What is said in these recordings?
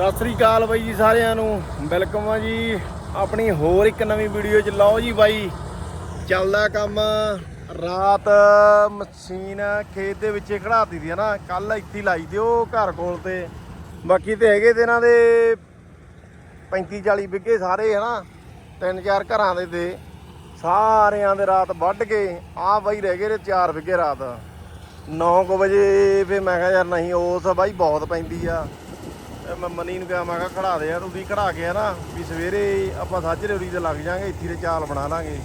ਸਤਿ ਸ੍ਰੀ ਅਕਾਲ ਬਾਈ ਜੀ ਸਾਰਿਆਂ ਨੂੰ। ਵੈਲਕਮ ਆ ਜੀ ਆਪਣੀ ਹੋਰ ਇੱਕ ਨਵੀਂ ਵੀਡੀਓ 'ਚ। ਲਓ ਜੀ ਬਾਈ, ਚੱਲਦਾ ਕੰਮ। ਰਾਤ ਮਸ਼ੀਨ ਖੇਤ ਦੇ ਵਿੱਚ ਖੜਾਤੀ ਦੀ ਹੈ ਨਾ। ਕੱਲ ਇੱਥੇ ਲਾਈ ਦਿਓ ਘਰ ਕੋਲ ਤੇ। ਬਾਕੀ ਤੇ ਹੈਗੇ ਤੇ ਇਹਨਾਂ ਦੇ 35 40 ਬਿੱਗੇ ਸਾਰੇ ਹੈ ਨਾ। ਤਿੰਨ ਚਾਰ ਘਰਾਂ ਦੇ ਤੇ। ਸਾਰਿਆਂ ਦੇ ਰਾਤ ਵੱਢ ਕੇ। ਆ ਬਾਈ ਰਹਿ ਗਏ ਨੇ 4 ਬਿੱਗੇ ਰਾਤ। 9 ਵਜੇ ਫੇ ਮੈਂ ਕਿਹਾ ਯਾਰ ਨਹੀਂ, ਉਸ ਬਾਈ ਬਹੁਤ ਪੈਂਦੀ ਆ। ਮੈਂ ਮਨੀ ਨੂੰ ਕਿਹਾ, ਮੈਂ ਕਿਹਾ ਖੜਾ ਦੇ ਯਾਰ ਤੁਸੀਂ ਖੜਾ ਕੇ ਆ ਨਾ, ਵੀ ਸਵੇਰੇ ਆਪਾਂ ਸਾਜਰੇ ਉਰੀ ਤੇ ਲੱਗ ਜਾਾਂਗੇ, ਇੱਥੇ ਤੇ ਚਾਲ ਬਣਾ ਲਾਂਗੇ।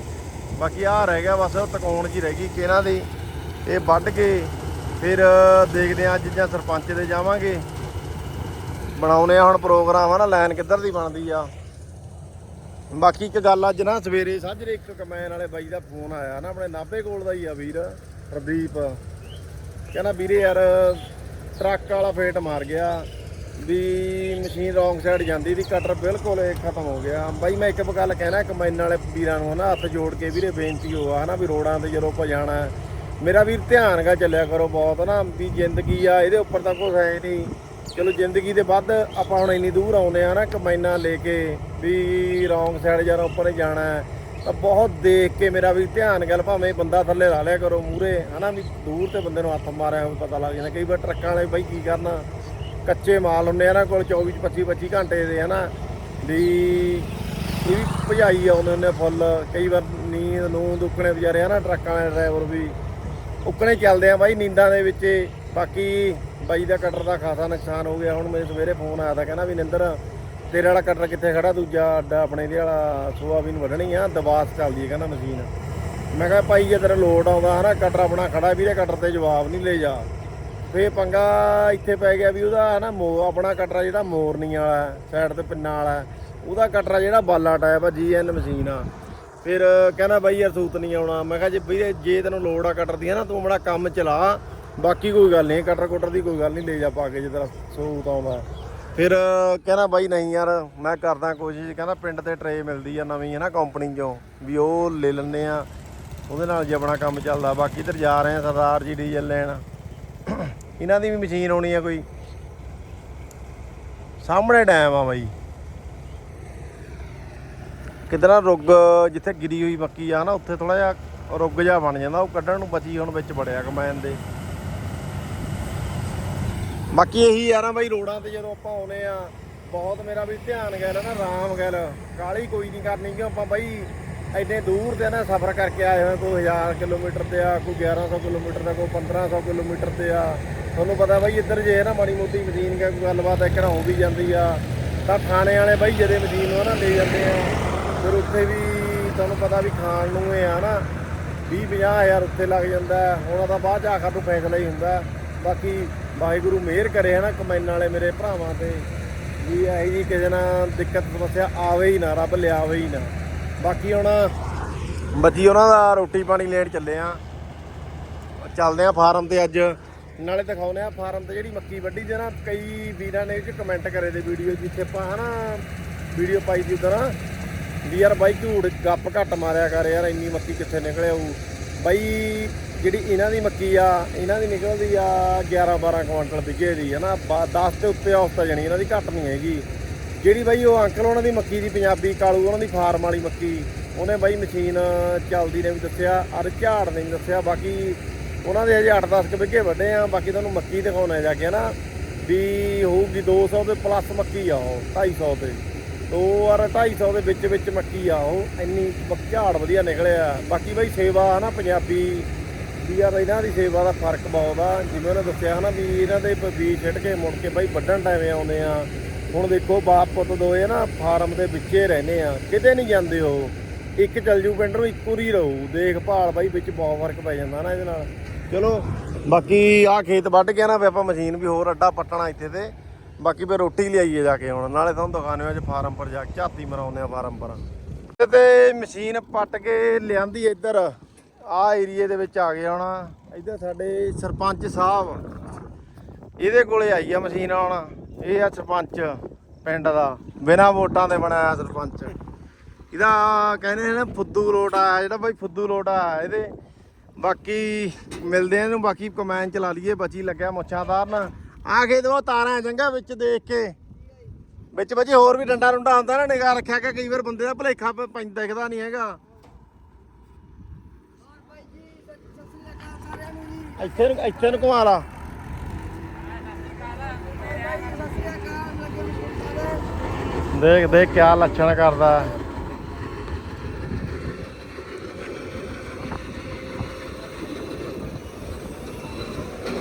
ਬਾਕੀ ਆ ਰਹਿ ਗਿਆ, ਬਸ ਤਕਾਉਣ ਜੀ ਰਹਿ ਗਈ ਕਿ ਇਹਨਾਂ ਦੀ। ਇਹ ਵੱਢ ਕੇ ਫਿਰ ਦੇਖਦੇ ਆ ਅੱਜ ਜਾਂ ਸਰਪੰਚ ਦੇ ਜਾਵਾਂਗੇ। ਬਣਾਉਨੇ ਆ ਹੁਣ ਪ੍ਰੋਗਰਾਮ ਆ ਨਾ ਲਾਈਨ ਕਿੱਧਰ ਦੀ ਬਣਦੀ ਆ। ਬਾਕੀ ਇੱਕ ਗੱਲ ਅੱਜ ਨਾ, ਸਵੇਰੇ ਸਾਜਰੇ ਇੱਕ ਕਮੈਨ ਵਾਲੇ ਬਾਈ ਦਾ ਫੋਨ ਆਇਆ ਨਾ, ਆਪਣੇ ਨਾਭੇ ਕੋਲ ਦਾ ਹੀ ਆ ਵੀਰ, ਪ੍ਰਦੀਪ। ਕਹਿੰਦਾ, ਵੀਰੇ ਯਾਰ, ਟਰੱਕ ਵਾਲਾ ਫੇਟ ਮਾਰ ਗਿਆ। ਵੀ ਮਸ਼ੀਨ ਰੋਂਗ ਸਾਈਡ ਜਾਂਦੀ ਦੀ ਕਟਰ ਬਿਲਕੁਲ ਇਹ ਖਤਮ ਹੋ ਗਿਆ। ਬਾਈ ਮੈਂ ਇੱਕ ਗੱਲ ਕਹਿਣਾ ਕਮੈਨ ਵਾਲੇ ਵੀਰਾਂ ਨੂੰ ਹਨਾ ਹੱਥ ਜੋੜ ਕੇ ਵੀਰੇ ਬੇਨਤੀ ਹੋਆ ਹਨਾ ਵੀ ਰੋਡਾਂ ਤੇ ਜਦੋਂ ਆਪਾਂ ਜਾਣਾ, ਮੇਰਾ ਵੀਰ ਧਿਆਨ ਗਾ ਚੱਲਿਆ ਕਰੋ ਬਹੁਤ ਨਾ ਵੀ ਜ਼ਿੰਦਗੀ ਆ, ਇਹਦੇ ਉੱਪਰ ਤਾਂ ਕੁਝ ਹੈ ਨਹੀਂ। ਚਲੋ ਜ਼ਿੰਦਗੀ ਦੇ ਵੱਧ ਆਪਾਂ ਹੁਣ ਇੰਨੀ ਦੂਰ ਆਉਨੇ ਆ ਨਾ ਕਮਾਈਨਾ ਲੈ ਕੇ ਵੀ ਰੋਂਗ ਸਾਈਡ ਜਾਂ ਉੱਪਰ ਜਾਣਾ, ਤਾਂ ਬਹੁਤ ਦੇਖ ਕੇ ਮੇਰਾ ਵੀ ਧਿਆਨ ਗੱਲ ਭਾਵੇਂ ਬੰਦਾ ਥੱਲੇ ਲਾ ਲਿਆ ਕਰੋ ਮੂਰੇ ਹਨਾ ਵੀ ਦੂਰ ਤੇ ਬੰਦੇ ਨੂੰ ਹੱਥ ਮਾਰਿਆ ਹੋਵੇ ਪਤਾ ਲੱਗ ਜਾਂਦਾ, ਕਈ ਵਾਰ ਟਰੱਕਾਂ ਵਾਲੇ ਬਾਈ ਕੀ ਕਰਨਾ। ਕੱਚੇ ਮਾਲ ਹੁੰਦੇ ਆ ਨਾ ਕੋਲ 24 25 25 ਘੰਟੇ ਦੇ, ਹਨਾ? ਵੀ ਇਹ ਵੀ ਭਜਾਈ ਆਉਂਦੇ ਹੁੰਦੇ ਫੁੱਲ। ਕਈ ਵਾਰ ਨੀਂਦ ਨੂੰ ਦੁੱਕਣੇ ਵਿਚਾਰੇ, ਹਨਾ, ਟਰੱਕਾਂ ਵਾਲੇ ਡਰਾਈਵਰ ਵੀ। ਉੱਕਣੇ ਚੱਲਦੇ ਆ ਬਾਈ ਨੀਂਦਾਂ ਦੇ ਵਿੱਚ। ਬਾਕੀ ਬਾਈ ਦਾ ਕਟਰ ਦਾ ਖਾਸਾ ਨੁਕਸਾਨ ਹੋ ਗਿਆ। ਹੁਣ ਮੇਰੇ ਸਵੇਰੇ ਫੋਨ ਆਇਆ ਤਾਂ ਕਹਿੰਦਾ ਵੀ ਨਿੰਦਰ, ਤੇਰੇ ਵਾਲਾ ਕਟਰ ਕਿੱਥੇ ਖੜਾ? ਦੂਜਾ ਅੱਡਾ ਆਪਣੇ ਇਹਦੇ ਵਾਲਾ ਸੋਆਬੀਨ ਵੱਢਣੀ ਆ ਦਵਾਸ ਚੱਲਦੀ ਹੈ ਕਹਿੰਦਾ ਮਸ਼ੀਨ ਮੈਂ ਕਿਹਾ ਭਾਈ ਜੇ ਤੇਰਾ ਲੋਡ ਆਉਂਦਾ, ਹਨਾ ਕਟਰ ਆਪਣਾ ਖੜਾ, ਵੀਰੇ ਕਟਰ ਤੇ ਜਵਾਬ ਨਹੀਂ ਲੈ ਜਾ। ਫੇ ਪੰਗਾ ਇੱਥੇ ਪੈ ਗਿਆ ਵੀ ਉਹਦਾ ਨਾ ਮੋ, ਆਪਣਾ ਕਟਰਾ ਜਿਹੜਾ ਮੋਰਨੀ ਵਾਲਾ ਸਾਈਡ ਤੇ ਪਿੰਨਾਂ ਵਾਲਾ ਉਹਦਾ ਕਟਰਾ ਜਿਹੜਾ ਬਾਲਾ ਟਾਈਪ ਆ ਜੀਐਨ ਮਸ਼ੀਨ ਆ। ਫਿਰ ਕਹਿੰਦਾ ਬਾਈ ਯਾਰ ਸੂਤ ਨਹੀਂ ਆਉਣਾ। ਮੈਂ ਕਿਹਾ ਜੇ ਵੀਰੇ ਜੇ ਤੈਨੂੰ ਲੋੜ ਆ ਕਟਰ ਦੀ ਨਾ ਤੂੰ ਆਪਣਾ ਕੰਮ ਚਲਾ, ਬਾਕੀ ਕੋਈ ਗੱਲ ਨਹੀਂ, ਕਟਰ ਕੁਟਰ ਦੀ ਕੋਈ ਗੱਲ ਨਹੀਂ, ਲੈ ਜਾ ਪਾ ਕੇ ਜੇ ਤੇਰਾ ਸੂਤ ਆਉਂਦਾ ਫਿਰ ਕਹਿੰਦਾ ਬਾਈ ਨਹੀਂ ਯਾਰ, ਮੈਂ ਕਰਦਾ ਕੋਸ਼ਿਸ਼, ਕਹਿੰਦਾ ਪਿੰਡ ਤੇ ਟਰੇ ਮਿਲਦੀ ਆ ਨਵੀਂ ਹੈ ਨਾ ਕੰਪਨੀ ਚੋਂ, ਵੀ ਉਹ ਲੈ ਲੈਂਦੇ ਆ, ਉਹਦੇ ਨਾਲ ਜੇ ਆਪਣਾ ਕੰਮ ਚੱਲਦਾ, ਬਾਕੀ ਇੱਧਰ ਜਾ ਰਹੇ ਆ ਸਰਦਾਰ ਜੀ ਡੀਜ਼ਲ ਲੈਣ। ਇਹਨਾਂ ਦੀ ਵੀ ਮਸ਼ੀਨ ਆਉਣੀ ਆ ਕੋਈ। ਸਾਹਮਣੇ ਡੈਮ ਆ ਬਾਈ। ਕਿਧਰਾਂ ਰੁੱਗ ਜਿੱਥੇ ਗਿਰੀ ਹੋਈ ਮੱਕੀ ਆ ਨਾ, ਉੱਥੇ ਥੋੜਾ ਜਿਹਾ ਰੁੱਗ ਜਿਹਾ ਬਣ ਜਾਂਦਾ, ਉਹ ਕੱਢਣ ਨੂੰ ਬਚੀ ਹੁਣ ਵਿੱਚ ਬੜਿਆ ਕਮੈਨ ਦੇ। ਬਾਕੀ ਇਹੀ ਯਾਰਾਂ ਬਾਈ ਰੋਡਾਂ ਤੇ ਜਦੋਂ ਆਪਾਂ ਆਉਨੇ ਆ, ਬਹੁਤ ਮੇਰਾ ਵੀ ਧਿਆਨ ਗਿਆ ਨਾ, ਰਾਮ ਗੱਲ। ਕਾਲੀ ਕੋਈ ਨਹੀਂ ਕਰਨੀ ਕਿ ਆਪਾਂ ਬਾਈ। ਐਡੇ ਦੂਰ ਤੇ ਨਾ ਸਫ਼ਰ ਕਰਕੇ ਆਏ ਹੋਏ ਕੋਈ 1000 ਕਿਲੋਮੀਟਰ ਤੇ ਆ, ਕੋਈ 1100 ਕਿਲੋਮੀਟਰ ਦਾ, ਕੋਈ 1500 ਕਿਲੋਮੀਟਰ ਤੇ ਆ। ਤੁਹਾਨੂੰ ਪਤਾ ਬਾਈ, ਇੱਧਰ ਜੇ ਨਾ ਮਾੜੀ ਮੋਟੀ ਮਸ਼ੀਨ ਕੋਈ ਗੱਲਬਾਤ ਇੱਕ ਨਾ ਹੋ ਵੀ ਜਾਂਦੀ ਆ। ਤਾਂ ਥਾਣੇ ਵਾਲੇ ਬਾਈ ਜਦੇ ਮਸ਼ੀਨ ਨੂੰ ਨਾ ਲੈ ਜਾਂਦੇ ਆ, ਫਿਰ ਉੱਥੇ ਵੀ ਤੁਹਾਨੂੰ ਪਤਾ ਵੀ ਖਾਣ ਨੂੰ ਇਹ ਆ ਨਾ 20 ਹਜ਼ਾਰ ਉੱਥੇ ਲੱਗ ਜਾਂਦਾ ਹੈ। ਹੁਣ ਤਾਂ ਬਾਅਦ ਚ ਆਖਰ ਨੂੰ ਫੈਸਲਾ ਹੀ ਹੁੰਦਾ ਬਾਕੀ ਵਾਹਿਗੁਰੂ ਮਿਹਰ ਕਰੇ ਹਨਾ ਕਮੈਨ ਵਾਲੇ ਮੇਰੇ ਭਰਾਵਾਂ ਤੇ, ਵੀ ਇਹੀ ਜੀ ਕਿਸੇ ਨਾਲ ਦਿੱਕਤ ਸਮੱਸਿਆ ਆਵੇ ਹੀ ਨਾ, ਰੱਬ ਲਿਆਵੇ ਹੀ ਨਾ। ਬਾਕੀ ਹੁਣ ਬੱਜੀ ਉਹਨਾਂ ਦਾ ਰੋਟੀ ਪਾਣੀ ਲੈਣ ਚੱਲੇ ਆ। ਚੱਲਦੇ ਆ ਫਾਰਮ ਤੇ ਅੱਜ। ਨਾਲੇ ਦਿਖਾਉਨੇ ਆ ਫਾਰਮ ਤੇ ਜਿਹੜੀ ਮੱਕੀ ਵੱਢੀ ਦੇ ਨਾ, ਕਈ ਵੀਰਾਂ ਨੇ ਇਹ ਚ ਕਮੈਂਟ ਕਰੇ ਦੇ ਵੀਡੀਓ ਜਿੱਥੇ ਆਪਾਂ ਹਨਾ ਵੀਡੀਓ ਪਾਈ ਦੀ ਉਧਰ। ਵੀ ਯਾਰ ਬਾਈ ਝੂੜ ਗੱਪ ਘੱਟ ਮਾਰਿਆ ਕਰ ਯਾਰ, ਇੰਨੀ ਮੱਕੀ ਕਿੱਥੇ ਨਿਕਲੇ ਆਊ ਬਾਈ ਜਿਹੜੀ ਇਹਨਾਂ ਦੀ ਮੱਕੀ ਆ, ਇਹਨਾਂ ਦੀ ਨਿਕਲਦੀ ਆ 11 12 ਕੁਇੰਟਲ ਵਿਗੇ ਦੀ ਹੈ ਨਾ 10 ਤੇ ਉੱਤੇ ਔਸਤ ਜਾਣੀ ਇਹਨਾਂ ਦੀ ਘੱਟ ਨਹੀਂ ਹੈਗੀ। ਜਿਹੜੀ ਬਾਈ ਉਹ ਅੰਕਲ ਉਹਨਾਂ ਦੀ ਮੱਕੀ ਦੀ ਪੰਜਾਬੀ ਕਾਲੂ, ਉਹਨਾਂ ਦੀ ਫਾਰਮ ਵਾਲੀ ਮੱਕੀ, ਉਹਨੇ ਬਾਈ ਮਸ਼ੀਨ ਚੱਲਦੀ ਨੇ ਵੀ ਦੱਸਿਆ, ਅਰ ਝਾੜ ਨੇ ਵੀ ਦੱਸਿਆ, ਬਾਕੀ ਉਹਨਾਂ ਦੇ ਹਜੇ 8-10 ਕੁ ਵਿਗੇ ਵੱਡੇ ਆ, ਬਾਕੀ ਤੁਹਾਨੂੰ ਮੱਕੀ ਦਿਖਾਉਣਾ ਜਾ ਕੇ ਨਾ ਵੀ ਹੋਊਗੀ 200 ਦੇ ਪਲੱਸ ਮੱਕੀ ਆ ਉਹ 250 ਤੇ। ਦੋ ਔਰ 250 ਦੇ ਵਿੱਚ ਵਿੱਚ ਮੱਕੀ ਆ ਉਹ, ਇੰਨੀ ਝਾੜ ਵਧੀਆ ਨਿਕਲਿਆ। ਬਾਕੀ ਬਾਈ ਸੇਵਾ ਨਾ ਪੰਜਾਬੀ, ਵੀ ਯਾਰ ਇਹਨਾਂ ਦੀ ਸੇਵਾ ਦਾ ਫ਼ਰਕ ਬਹੁਤ ਆ। ਜਿਵੇਂ ਉਹਨੇ ਦੱਸਿਆ ਹਨਾ ਵੀ ਇਹਨਾਂ ਦੇ ਬੀਜ ਛਿੱਟ ਕੇ ਮੁੜ ਕੇ ਬਾਈ ਵੱਢਣ ਟਾਈਮ ਆਉਂਦੇ ਆ। ਹੁਣ ਦੇਖੋ ਬਾਪ ਪੁੱਤ ਦੋਏ ਨਾ ਫਾਰਮ ਦੇ ਵਿੱਚੇ ਰਹਿੰਦੇ ਆ, ਕਿਤੇ ਨਹੀਂ ਜਾਂਦੇ ਉਹ। ਇੱਕ ਚੱਲ ਜੂ ਪਿੰਡ ਨੂੰ, ਇੱਕੋ ਹੀ ਰਹੂ। ਦੇਖਭਾਲ ਬਾਈ ਵਿੱਚ ਬਹੁਤ ਫ਼ਰਕ ਪੈ ਜਾਂਦਾ ਨਾ ਇਹਦੇ ਨਾਲ। ਚਲੋ, ਬਾਕੀ ਆ ਖੇਤ ਵੱਢ ਗਿਆ ਨਾ, ਵੀ ਆਪਾਂ ਮਸ਼ੀਨ ਵੀ ਹੋਰ ਅੱਡਾ ਪੱਟਣਾ ਇੱਥੇ ਤੇ। ਬਾਕੀ ਫਿਰ ਰੋਟੀ ਲਿਆਈਏ ਜਾ ਕੇ ਹੁਣ, ਨਾਲੇ ਤੁਹਾਨੂੰ ਦਿਖਾਣੇ ਅੱਜ ਫਾਰਮ ਪਰ ਜਾ ਕੇ, ਝਾਤੀ ਮਰਾਉਂਦੇ ਆ ਫਾਰਮ ਪਰ। ਤੇ ਮਸ਼ੀਨ ਪੱਟ ਕੇ ਲਿਆਂਦੀ ਇੱਧਰ ਆ ਏਰੀਏ ਦੇ ਵਿੱਚ ਆ ਗਿਆ ਹੁਣ। ਇੱਧਰ ਸਾਡੇ ਸਰਪੰਚ ਸਾਹਿਬ, ਇਹਦੇ ਕੋਲੇ ਆਈ ਆ ਮਸ਼ੀਨ ਆਉਣਾ ਇਹ ਆ ਸਰਪੰਚ ਪਿੰਡ ਦਾ, ਬਿਨਾ ਵੋਟਾਂ ਦੇ ਬਣਾਇਆ ਸਰਪੰਚ। ਇਹਦਾ ਕਹਿੰਦੇ ਨੇ ਫੁੱਦੂ ਲੋਟ ਆ ਜਿਹੜਾ ਬਾਈ ਫੁੱਦੂ ਲੋਟ ਆ ਇਹਦੇ ਬਾਕੀ ਮਿਲਦੇ ਆ ਇਹਨੂੰ, ਬਾਕੀ ਕਮੈਨ ਚਲਾ ਲਈਏ, ਬਚੀ ਲੱਗਿਆ ਮੁੱਛਾਂ ਤਾਰਨ ਆ ਕੇ ਦੋ ਤਾਰਾਂ ਚੰਗਾ ਵਿੱਚ ਦੇਖ ਕੇ। ਵਿੱਚ ਵਿੱਚ ਹੋਰ ਵੀ ਡੰਡਾ ਡੁੰਡਾ ਹੁੰਦਾ ਨਾ, ਨਿਗਾਹ ਰੱਖਿਆ ਕਿ ਕਈ ਵਾਰ ਬੰਦੇ ਦਾ ਭਲੇਖਾ ਪ- ਪੈਂ ਦਿਖਦਾ ਨਹੀਂ ਹੈਗਾ। ਇੱਥੇ ਨੂੰ ਇੱਥੇ ਨੂੰ ਘੁਮਾ ਲਾ। ਦੇਖ ਦੇਖ ਕਿਆ ਲੱਛਣ ਕਰਦਾ।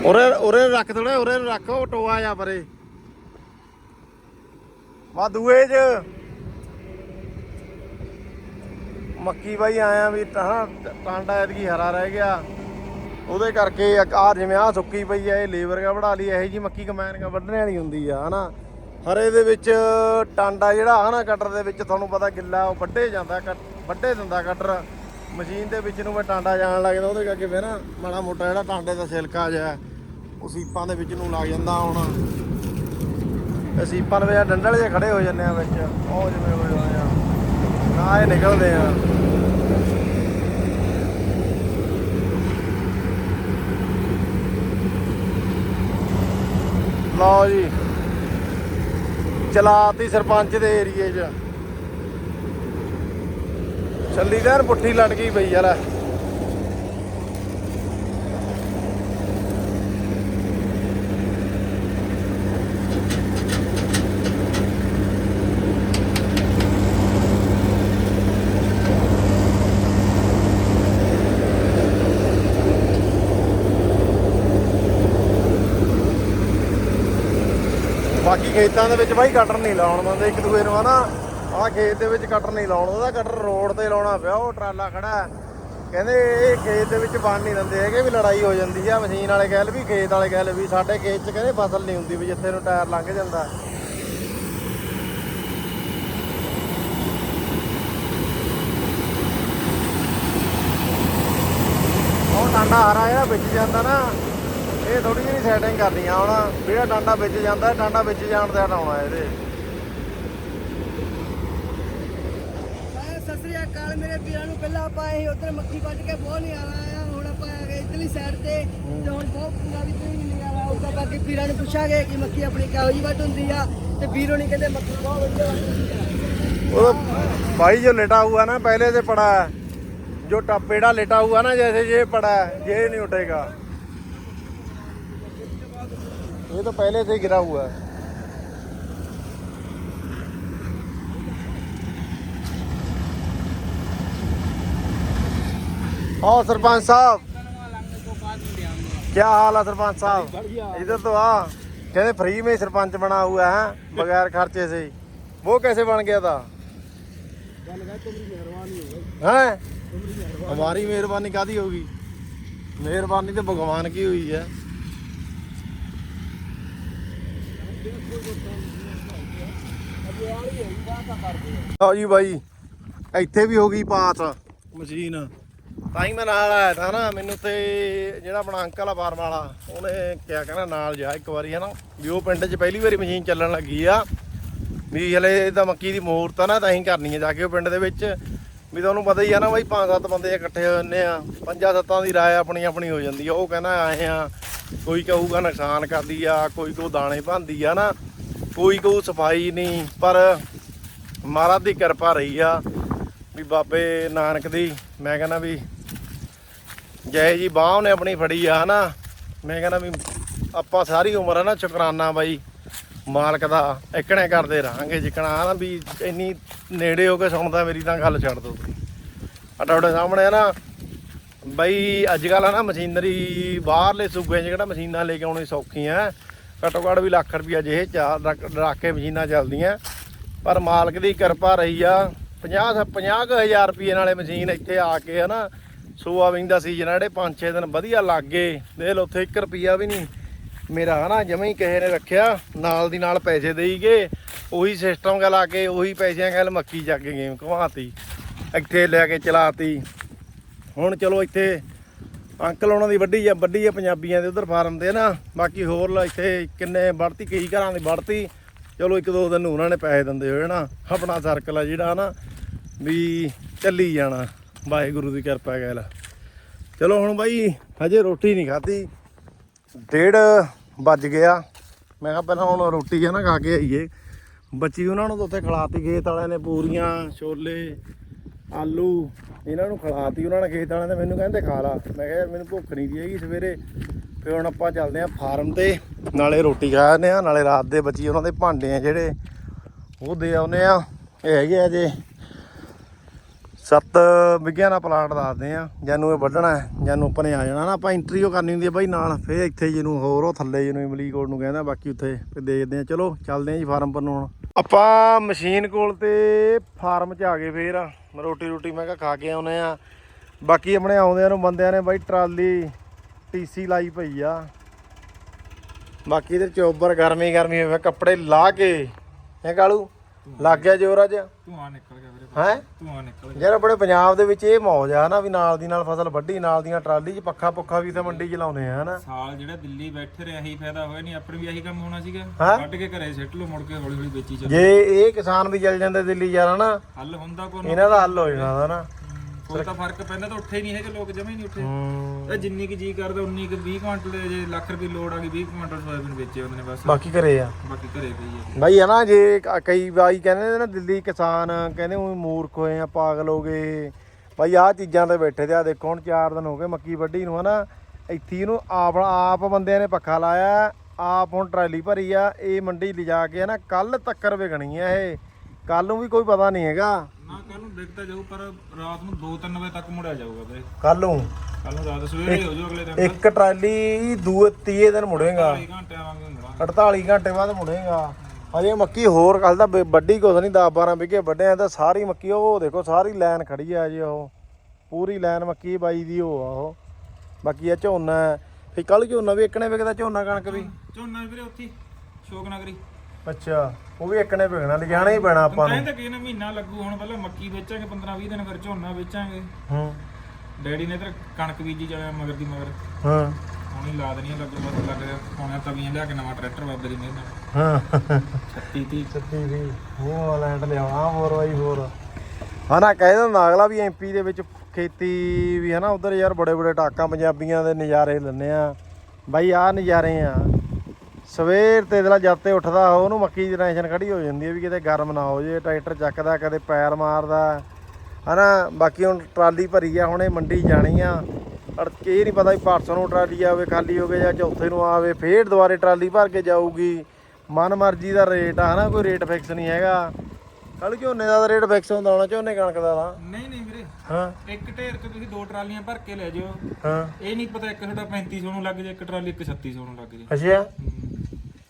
ਉਰੇ ਉਰੇ ਰੱਖ ਥੋੜਾ ਉਰੇ ਨੂੰ ਰੱਖ ਉਹ ਟੋਆ ਜਾ ਪਰੇ। ਵਾ ਦੂਏ ਚ। ਮੱਕੀ ਬਾਈ ਆਇਆ ਵੀ ਤਾਂ ਟਾਂਡਾ ਐਤਕੀ ਹਰਾ ਰਹਿ ਗਿਆ। ਉਹਦੇ ਕਰਕੇ ਇੱਕ ਆਹ ਜਿਵੇਂ ਆ ਸੁੱਕੀ ਪਈ ਆ, ਇਹ ਲੇਬਰ ਕਾ ਵੜਾ ਲਈ, ਇਹੋ ਜੀ ਮੱਕੀ ਕਮੈਨ ਕਾ ਵੱਢਣੇ ਵਾਲੀ ਹੁੰਦੀ ਆ, ਹਨਾ। ਹਰੇ ਦੇ ਵਿੱਚ ਟਾਂਡਾ ਜਿਹੜਾ, ਹਨਾ, ਕਟਰ ਦੇ ਵਿੱਚ ਤੁਹਾਨੂੰ ਪਤਾ ਗਿੱਲਾ ਉਹ ਵੱਢੇ ਜਾਂਦਾ, ਕੱਟ- ਵੱਢੇ ਦਿੰਦਾ ਕਟਰ। ਮਸ਼ੀਨ ਦੇ ਵਿੱਚ ਨੂੰ ਮੈਂ ਟਾਂਡਾ ਜਾਣ ਲੱਗਦਾ, ਉਹਦੇ ਕਰਕੇ ਫਿਰ ਨਾ ਮਾੜਾ ਮੋਟਾ ਜਿਹੜਾ ਟਾਂਡੇ ਦਾ ਛਿਲਕਾ ਜਿਹਾ। ਉਹ ਸੀਪਾਂ ਦੇ ਵਿੱਚ ਨੂੰ ਲੱਗ ਜਾਂਦਾ ਹੁਣ। ਇਹ ਸੀਪਾਂ ਦੇ ਵਿੱਚ ਡੰਡਲ ਜਿਹੇ ਖੜੇ ਹੋ ਜਾਂਦੇ ਆ ਵਿੱਚ। ਉਹ ਜਿਵੇਂ ਹੋਏ ਹੋਏ ਆ। ਨਾ ਇਹ ਨਿਕਲਦੇ ਆ। ਲਓ ਜੀ। ਚਲਾਤੀ ਸਰਪੰਚ ਦੇ ਏਰੀਏ 'ਚ। ਚੱਲੀ ਪੁੱਠੀ ਲੜ ਗਈ ਬਈ ਯਾਰ ਬਾਕੀ ਖੇਤਾਂ ਦੇ ਵਿੱਚ ਬਾਈ ਕਟਰ ਨਹੀਂ ਲਾਉਣ ਦਿੰਦੇ, ਇੱਕ ਦੂਏ ਨੂੰ ਹਨਾ, ਆਹ ਖੇਤ ਦੇ ਵਿੱਚ ਕਟਰ ਨਹੀਂ ਲਾਉਣ ਉਹਦਾ ਕਟਰ ਰੋਡ ਤੇ ਲਾਉਣਾ ਪਿਆ, ਉਹ ਟਰਾਲਾ ਖੜਾ ਕਹਿੰਦੇ ਇਹ ਖੇਤ ਦੇ ਵਿੱਚ ਬਣ ਨਹੀਂ ਦਿੰਦੇ ਹੈਗੇ, ਵੀ ਲੜਾਈ ਹੋ ਜਾਂਦੀ ਆ, ਮਸ਼ੀਨ ਵਾਲੇ ਕਹਿ ਵੀ ਖੇਤ ਵਾਲੇ ਕਹਿ ਵੀ ਸਾਡੇ ਖੇਤ 'ਚ ਕਹਿੰਦੇ ਫਸਲ ਨਹੀਂ ਹੁੰਦੀ ਵੀ ਜਿੱਥੇ ਨੂੰ ਟਾਇਰ ਲੰਘ ਜਾਂਦਾ। ਉਹ ਟਾਂਡਾ ਹਰਾ ਜਿਹੜਾ ਵਿੱਚ ਜਾਂਦਾ ਨਾ ਇਹ ਥੋੜੀ ਜਿਹੀ ਸੈਟਿੰਗ ਕਰਨੀ ਆ ਹੁਣ ਜਿਹੜਾ ਡਾਂਡਾ ਵਿੱਚ ਜਾਂਦਾ ਇਹ ਡਾਂਡਾ ਵਿੱਚ ਜਾਣ ਤੇ ਹਟਾਉਣਾ ਇਹਦੇ ਸਤਿ ਸ੍ਰੀ ਅਕਾਲ ਮੇਰੇ ਵੀਰਾਂ ਨੂੰ ਪਹਿਲਾਂ ਆਪਾਂ ਇਹ ਉਧਰ ਮੱਕੀ ਵੱਢ ਕੇ ਬਹੁਤ ਨਹੀਂ ਆਇਆ ਹੁਣ ਆਪਾਂ ਆ ਗਏ ਇਧਰਲੀ ਸਾਈਡ ਤੇ ਤੇ ਹੁਣ ਬਹੁਤ ਪੂਰਾ ਵੀ ਕੋਈ ਨਹੀਂ ਨਿਕਲ ਆਊਗਾ ਬਾਕੀ ਵੀਰਾਂ ਨੂੰ ਪੁੱਛਾਂਗੇ ਕਿ ਮੱਕੀ ਆਪਣੀ ਕਿਹੋ ਜਿਹੀ ਵੱਢ ਹੁੰਦੀ ਆ ਤੇ ਵੀਰੋ ਨਹੀਂ ਕਹਿੰਦੇ ਮੱਕੀ ਬਹੁਤ ਵਧੀਆ ਵੱਢ ਹੁੰਦੀ ਆ वो भाई जो लेटा हुआ ना पहले से पड़ा है जो टपेड़ा लेटा हुआ ना जैसे ये पड़ा है ये नहीं उठेगा ये तो पहले से ही गिरा हुआ है और सरपंच साहब क्या हाल है सरपंच साहब इधर तो आ कहते फ्री में ही सरपंच बना हुआ है बगैर खर्चे से ही वो कैसे बन गया था हैं हमारी मेहरबानी कादी होगी मेहरबानी तो भगवान की हुई है ਲਓ ਜੀ ਬਾਈ ਇੱਥੇ ਵੀ ਹੋ ਗਈ ਪਾਸ ਮਸ਼ੀਨ। ਤਾਂ ਹੀ ਮੈਂ ਨਾਲ ਆਇਆ ਤਾਂ ਨਾ ਮੈਨੂੰ ਤੇ ਜਿਹੜਾ ਆਪਣਾ ਅੰਕਲ ਆ ਫਾਰਮ ਵਾਲਾ ਉਹਨੇ ਕਿਹਾ ਕਹਿੰਦਾ ਨਾਲ ਜਾ ਇੱਕ ਵਾਰੀ ਹਨਾ ਵੀ ਉਹ ਪਿੰਡ 'ਚ ਪਹਿਲੀ ਵਾਰੀ ਮਸ਼ੀਨ ਚੱਲਣ ਲੱਗੀ ਆ। ਵੀ ਹਲੇ ਇਹਦਾ ਮੱਕੀ ਦੀ ਮੂਰਤ ਆ ਨਾ ਤਾਂ ਹੀ ਕਰਨੀ ਹੈ ਜਾ ਕੇ ਉਹ ਪਿੰਡ ਦੇ ਵਿੱਚ। ਵੀ ਤੁਹਾਨੂੰ ਪਤਾ ਹੀ ਆ ਨਾ ਬਾਈ ਪੰਜ ਸੱਤ ਬੰਦੇ ਇਕੱਠੇ ਹੋ ਜਾਂਦੇ ਆ ਪੰਜਾਂ ਸੱਤਾਂ ਦੀ ਰਾਏ ਆਪਣੀ ਆਪਣੀ ਹੋ ਜਾਂਦੀ ਆ ਉਹ ਕਹਿੰਦਾ ਆਏ ਆ। ਕੋਈ ਕਹੂਗਾ ਨੁਕਸਾਨ ਕਰਦੀ ਆ, ਕੋਈ ਕਹੂ ਦਾਣੇ ਭੰਦੀ ਆ ਨਾ, ਕੋਈ ਕਹੂ ਸਫ਼ਾਈ ਨਹੀਂ, ਪਰ ਮਹਾਰਾਜ ਦੀ ਕਿਰਪਾ ਰਹੀ ਆ ਵੀ ਬਾਬੇ ਨਾਨਕ ਦੀ, ਮੈਂ ਕਹਿੰਦਾ ਵੀ ਜੈ ਜੀ ਬਾਹ ਉਹਨੇ ਆਪਣੀ ਫੜੀ ਆ, ਹਨਾ? ਮੈਂ ਕਹਿੰਦਾ ਵੀ ਆਪਾਂ ਸਾਰੀ ਉਮਰ ਹਨਾ ਸ਼ੁਕਰਾਨਾ ਬਾਈ, ਮਾਲਕ ਦਾ, ਇਕਣੇ ਕਰਦੇ ਰਹਾਂਗੇ ਜਿਕਣਾ, ਹਨਾ? ਵੀ ਇੰਨੀ ਨੇੜੇ ਹੋ ਕੇ ਸੁਣਦਾ, ਮੇਰੀ ਤਾਂ ਗੱਲ ਛੱਡ ਦੋ ਤੁਸੀਂ। ਆ ਤੁਹਾਡੇ ਸਾਹਮਣੇ ਨਾ ਬਈ ਅੱਜ ਕੱਲ੍ਹ ਨਾ ਮਸ਼ੀਨਰੀ ਬਾਹਰਲੇ ਸੂਬਿਆਂ 'ਚ ਕਿਹੜਾ ਮਸ਼ੀਨਾਂ ਲੈ ਕੇ ਆਉਣੀ ਸੌਖੀ ਸੌਖੀਆਂ। ਘੱਟੋ ਘੱਟ ਵੀ ਲੱਖ ਰੁਪਈਆ ਜਿਹੇ ਚਾਰ ਰੱਖ ਕੇ ਮਸ਼ੀਨਾਂ ਚੱਲਦੀਆਂ। ਪਰ ਮਾਲਕ ਦੀ ਕਿਰਪਾ ਰਹੀ ਆ। 50 50 ਕੁ ਹਜ਼ਾਰ ਰੁਪਏ ਨਾਲੇ ਮਸ਼ੀਨ ਇੱਥੇ ਆ ਕੇ ਹਨਾ ਸੋਆਬੀਨ ਦਾ ਸੀਜ਼ਨ ਆ ਜਿਹੜੇ 5-6 ਦਿਨ ਵਧੀਆ ਲੱਗ ਗਏ। ਦੇਖ ਲਓ ਉੱਥੇ 1 ਰੁਪਿਆ ਵੀ ਨਹੀਂ ਮੇਰਾ ਹਨਾ, ਜਮੇ ਹੀ ਕਿਸੇ ਨੇ ਰੱਖਿਆ। ਨਾਲ ਦੀ ਨਾਲ ਪੈਸੇ ਦੇਈ ਗਏ। ਉਹੀ ਸਿਸਟਮ ਗੱਲ ਲਾ ਕੇ, ਉਹੀ ਪੈਸਿਆਂ ਗੱਲ ਮੱਕੀ ਚੱਕ ਕੇ ਗੇਮ ਘਵਾਤੀ ਇੱਥੇ ਲੈ ਕੇ ਚਲਾਤੀ। ਹੁਣ ਚਲੋ ਇੱਥੇ ਅੰਕਲ ਉਹਨਾਂ ਦੀ ਵੱਡੀ ਆ ਵੱਡੀ ਆ ਪੰਜਾਬੀਆਂ ਦੇ ਉਧਰ ਫਾਰਮ ਤੇ ਨਾ। ਬਾਕੀ ਹੋਰ ਲ- ਇੱਥੇ ਕਿੰਨੇ ਵੜਤੀ ਕਈ ਘਰਾਂ ਦੀ ਵੜਤੀ। ਚਲੋ ਇੱਕ ਦੋ ਦਿਨ ਨੂੰ ਉਹਨਾਂ ਨੇ ਪੈਸੇ ਦਿੰਦੇ ਹੋਏ ਨਾ, ਆਪਣਾ ਸਰਕਲ ਆ ਜਿਹੜਾ ਨਾ, ਵੀ ਚੱਲੀ ਜਾਣਾ। ਵਾਹਿਗੁਰੂ ਦੀ ਕਿਰਪਾ ਕਹਿ ਲਾ। ਚਲੋ ਹੁਣ ਬਾਈ, ਹਜੇ ਰੋਟੀ ਨਹੀਂ ਖਾਧੀ। ਡੇਢ ਵੱਜ ਗਿਆ। ਮੈਂ ਕਿਹਾ ਪਹਿਲਾਂ ਹੁਣ ਰੋਟੀ ਹੈ ਨਾ ਖਾ ਕੇ ਆਈਏ। ਬੱਚੀ ਉਹਨਾਂ ਨੂੰ ਤਾਂ ਉੱਥੇ ਖਿਲਾਤੀ, ਖੇਤ ਵਾਲਿਆਂ ਨੇ ਪੂਰੀਆਂ, ਛੋਲੇ। ਆਲੂ, ਇਹਨਾਂ ਨੂੰ ਖਿਲਾਤੀ, ਉਹਨਾਂ ਨੇ ਖੇਤ ਵਾਲਿਆਂ ਨੇ ਮੈਨੂੰ ਕਹਿੰਦੇ ਖਾ ਲਾ। ਮੈਂ ਕਿਹਾ ਯਾਰ ਮੈਨੂੰ ਭੁੱਖ ਨਹੀਂ ਦੀ ਹੈਗੀ ਸਵੇਰੇ। ਫਿਰ ਹੁਣ ਆਪਾਂ ਚੱਲਦੇ ਆਂ ਫਾਰਮ ਤੇ। ਨਾਲੇ ਰੋਟੀ ਖਾ ਆਉਂਦੇ ਆ ਨਾਲੇ ਰਾਤ ਦੇ ਬੱਚੀ, ਉਹਨਾਂ ਦੇ ਭਾਂਡੇ ਆ ਜਿਹੜੇ, ਉਹ ਦੇ ਆਉਨੇ ਆ ਇਹ ਹੈਗੇ ਆ ਜੇ ਸੱਤ ਵਿਗਿਆ ਦਾ ਪਲਾਟ ਦੱਸਦੇ ਆ ਜਾਨੂੰ ਇਹ ਵੱਢਣਾ ਹੈ ਜਾਨੂੰ ਉੱਪਰ ਆ ਜਾਣਾ। ਨਾ, ਆਪਾਂ ਇੰਟਰਵਿਊ ਕਰਨੀ ਹੁੰਦੀ ਹੈ ਬਾਈ ਨਾਲ, ਫੇਰ ਇੱਥੇ ਜਿਹਨੂੰ ਹੋਰ, ਉਹ ਥੱਲੇ ਜਿਹਨੂੰ ਇਮਲੀ ਕੋਲ ਨੂੰ ਕਹਿੰਦਾ, ਬਾਕੀ ਉੱਥੇ ਫੇਰ ਦੇਖਦੇ ਆ ਚਲੋ, ਚੱਲਦੇ ਆ ਜੀ ਫਾਰਮ ਪਰ ਨੂੰ ਹੁਣ। ਆਪਾਂ ਮਸ਼ੀਨ ਕੋਲ ਤੇ ਫਾਰਮ 'ਚ ਆ ਗਏ ਫੇਰ। ਰੋਟੀ ਰੋਟੀ ਮੈਂ ਕਿਹਾ ਖਾ ਕੇ ਆਉਨੇ ਆ ਬਾਕੀ ਆਪਣੇ ਆਉਂਦਿਆਂ ਨੂੰ ਬੰਦਿਆਂ ਨੇ ਬਾਈ ਟਰਾਲੀ ਟੀਸੀ ਲਾਈ ਪਈ ਆ। ਬਾਕੀ ਇਧਰ ਚੋਬਰ ਗਰਮੀ ਗਰਮੀ ਹੋਵੇ ਕੱਪੜੇ ਲਾ ਕੇ। ਹੈ ਕਾਲੂ? ਲੱਗ ਗਿਆ ਜੋਰ ਅੱਜ? ਧੂਆਂ ਨਿਕਲ ਗਿਆ ਵੀਰੇ ਹੈ? ਧੂਆਂ ਨਿਕਲ ਗਿਆ। ਯਾਰ ਆਪਣੇ ਪੰਜਾਬ ਦੇ ਵਿੱਚ ਇਹ ਮੌਜ ਆ ਨਾ ਵੀ ਨਾਲ ਦੀ ਨਾਲ ਫਸਲ ਵੱਢੀ ਨਾਲ ਦੀਆਂ ਟਰਾਲੀ 'ਚ ਪੱਖਾ ਪੁੱਖਾ ਵੀ ਤੇ ਮੰਡੀ 'ਚ ਲਾਉਨੇ ਆ ਹਨਾ? ਸਾਲ ਜਿਹੜਾ ਦਿੱਲੀ ਬੈਠੇ ਰਹੇ ਇਹੀ ਫਾਇਦਾ ਹੋਇਆ ਨਹੀਂ ਆਪਣੇ ਵੀ ਇਹੀ ਕੰਮ ਹੋਣਾ ਸੀਗਾ। ਹੈਂ? ਕੱਢ ਕੇ ਘਰੇ ਸਿੱਟ ਲਓ ਮੁੜ ਕੇ ਹੌਲੀ ਹੌਲੀ ਵੇਚੀ ਚੱਲੋ ਜੇ ਇਹ ਕਿਸਾਨ ਵੀ ਚੱਲ ਜਾਂਦੇ ਦਿੱਲੀ ਯਾਰ ਹਨਾ? ਹੱਲ ਹੁੰਦਾ ਕੋਈ ਇਹਨਾਂ ਦਾ ਹੱਲ ਹੋ ਜਾਣਾ ਨਾ। ਕੋਈ ਤਾਂ ਫ਼ਰਕ ਪੈਂਦਾ ਤਾਂ ਉੱਠੇ ਨਹੀਂ ਹੈਗੇ ਲੋਕ ਜਮੇ ਹੀ ਨਹੀਂ ਉੱਠੇ। ਇਹ ਜਿੰਨੀ ਕੀ ਜੀ ਕਰਦਾ ਉਨੀ ਕਿ 20 ਕੁਇੰਟਲ ਜੇ ਲੱਖ ਰੁਪਏ ਲੋੜ ਆ ਗਈ 20 ਕੁਇੰਟਲ ਸੋਇਆਬੀਨ ਵੇਚੇ ਹੁੰਦੇ ਨੇ ਬਸ। ਬਾਕੀ ਘਰੇ ਆ। ਬਾਕੀ ਘਰੇ ਪਈ ਹੈ ਬਾਈ ਹੈ ਨਾ ਜੇ ਕ- ਕਈ ਵਾਰੀ ਕਹਿੰਦੇ ਨੇ ਨਾ ਦਿੱਲੀ ਕਿਸਾਨ ਕਹਿੰਦੇ ਉਹ ਮੂਰਖ ਹੋਏ ਆ ਪਾਗਲ ਹੋ ਗਏ। ਬਾਈ ਆਹ ਚੀਜ਼ਾਂ ਤੇ ਬੈਠੇ ਤੇ ਆ ਦੇਖੋ ਹੁਣ 4 ਦਿਨ ਹੋ ਗਏ ਮੱਕੀ ਵੱਢੀ ਨੂੰ ਹਨਾ। ਇੱਥੇ ਇਹਨੂੰ ਆਪ ਆਪ ਬੰਦਿਆਂ ਨੇ ਪੱਖਾ ਲਾਇਆ ਆਪ ਹੁਣ ਟਰਾਲੀ ਭਰੀ ਆ ਇਹ ਮੰਡੀ ਲਿਜਾ ਕੇ ਨਾ ਕੱਲ ਤੱਕਰ ਵਿਕਣੀ ਆ ਇਹ। ਕੱਲ ਨੂੰ ਵੀ ਕੋਈ ਪਤਾ ਨਹੀਂ ਹੈਗਾ। ਨਾ ਕੱਲ ਨੂੰ ਵਿਕਦਾ ਜਾਊ ਪਰ ਰਾਤ ਨੂੰ 2-3 ਵਜੇ ਤੱਕ ਮੁੜਿਆ ਜਾਊਗਾ ਵੀਰੇ ਕੱਲ ਨੂੰ? ਕੱਲ ਨੂੰ ਰਾਤ ਸਵੇਰੇ ਹੋ ਜਾਊ ਅਗਲੇ ਦਿਨ ਇੱਕ ਟਰਾਲੀ ਦੂ ਤੀਏ ਦਿਨ ਮੁੜੇਗਾ। 2 ਘੰਟਿਆਂ ਵਾਂਗੂ ਮੁੜਾਂਗੇ। 48 ਘੰਟੇ ਬਾਅਦ ਮੁੜੇਗਾ। ਹਜੇ ਮੱਕੀ ਹੋਰ ਕੱਲ ਦਾ ਵੱਡੀ ਕੁਛ ਨਹੀਂ 10 12 ਵਿਗੇ ਵੱਡੇ ਤਾਂ ਸਾਰੀ ਮੱਕੀ ਉਹ ਦੇਖੋ ਸਾਰੀ ਲਾਈਨ ਖੜੀ ਆ ਜੀ ਉਹ। ਪੂਰੀ ਲਾਈਨ ਮੱਕੀ ਬਾਈ ਦੀ ਉਹ ਆ ਉਹ। ਬਾਕੀ ਆ ਝੋਨਾ। ਫਿਰ ਕੱਲ ਝੋਨਾ ਵੀ ਇੱਕਨੇ ਵਿਕਦਾ ਝੋਨਾ ਕਣਕ ਵੀ। ਝੋਨਾ ਵੀਰੇ ਉੱਥੇ ਸ਼ੋਕ ਨਗਰੀ। ਅੱਛਾ ਉਹ ਵੀ ਇੱਕਨੇ ਵਿਕਣਾ ਲਿਜਾਣਾ ਹੀ ਪੈਣਾ ਆਪਾਂ ਨੂੰ। ਕਹਿੰਦੇ ਕਿ ਨਾ ਮਹੀਨਾ ਲੱਗੂ ਹੁਣ ਪਹਿਲਾਂ ਮੱਕੀ ਵੇਚਾਂਗੇ 15 20 ਦਿਨ ਫਿਰ ਝੋਨਾ ਵੇਚਾਂਗੇ। ਹੂੰ। ਡੈਡੀ ਨੇ ਤਾਂ ਕਣਕ ਬੀਜੀ ਜਾਣਾ ਮਗਰ ਦੀ ਮਗਰ। ਹਾਂ। ਹੁਣ ਹੀ ਲਾ ਦੇਣੀ ਆ, ਲੱਗੂ ਬਸ ਲੱਗ ਗਿਆ ਪੌਣਾ ਤਵੀਆਂ ਲਿਆ ਕੇ ਨਵਾਂ ਟਰੈਕਟਰ ਬਾਬੇ ਦੀ ਮਿਹਰ ਨਾਲ। ਹਾਂ। 36 30 ਸੱਤੀ ਵੀ ਉਹ ਲੈਂਡ ਲਿਆਉਣਾ ਹੋਰ ਬਾਈ ਹੋਰ। ਹਨਾ ਕਹਿ ਦਿੰਦਾ ਅਗਲਾ ਵੀ ਐਮਪੀ ਦੇ ਵਿੱਚ ਖੇਤੀ ਵੀ ਹਨਾ ਉਧਰ ਯਾਰ ਬੜੇ ਬੜੇ ਟਾਕਾਂ ਪੰਜਾਬੀਆਂ ਦੇ ਨਜ਼ਾਰੇ ਲੈਂਦੇ ਆ। ਬਾਈ ਆਹ ਨਜ਼ਾਰੇ ਆ। ਸਵੇਰ ਤੇ ਦਿਲਾ ਜਦ ਤੇ ਉੱਠਦਾ ਉਹਨੂੰ ਮੱਕੀ ਦੀ ਟੈਨਸ਼ਨ ਖੜੀ ਹੋ ਜਾਂਦੀ ਹੈ ਵੀ ਕਿਤੇ ਗਰਮ ਨਾ ਹੋ ਜੇ ਟਰੈਕਟਰ ਚੱਕਦਾ ਕਦੇ ਪੈਰ ਮਾਰਦਾ। ਹਨਾ ਬਾਕੀ ਹੁਣ ਟਰਾਲੀ ਭਰੀ ਆ ਹੁਣ ਇਹ ਮੰਡੀ ਜਾਣੀ ਆ। ਅੜ ਇਹ ਨਹੀਂ ਪਤਾ ਵੀ ਪਰਸੋਂ ਨੂੰ ਟਰਾਲੀ ਆਵੇ ਖਾਲੀ ਹੋ ਕੇ ਜਾਂ ਚੌਥੇ ਨੂੰ ਆਵੇ ਫੇਰ ਦੁਬਾਰੇ ਟਰਾਲੀ ਭਰ ਕੇ ਜਾਊਗੀ। ਮਨ ਮਰਜ਼ੀ ਦਾ ਰੇਟ ਆ ਹਨਾ ਕੋਈ ਰੇਟ ਫਿਕਸ ਨਹੀਂ ਹੈਗਾ। ਕੱਲ ਝੋਨੇ ਦਾ ਰੇਟ ਫਿਕਸ ਹੁੰਦਾ ਹੋਣਾ ਝੋਨੇ ਕਣਕ ਦਾ ਤਾਂ। ਨਹੀਂ ਨਹੀਂ ਵੀਰੇ। ਹਾਂ। ਇੱਕ ਢੇਰ ਚ ਤੁਸੀਂ ਦੋ ਟਰਾਲੀਆਂ ਭਰ ਕੇ ਲੈ ਜਾਓ ਹਾਂ। ਇਹ ਨਹੀਂ ਪਤਾ ਇੱਕ ਤੁਹਾਡਾ 3500 ਨੂੰ ਲੱਗ ਜੇ ਇੱਕ ਟਰਾਲੀ ਇੱਕ 3600 ਨੂੰ ਲੱਗ ਜੇ ਅੱਛਾ।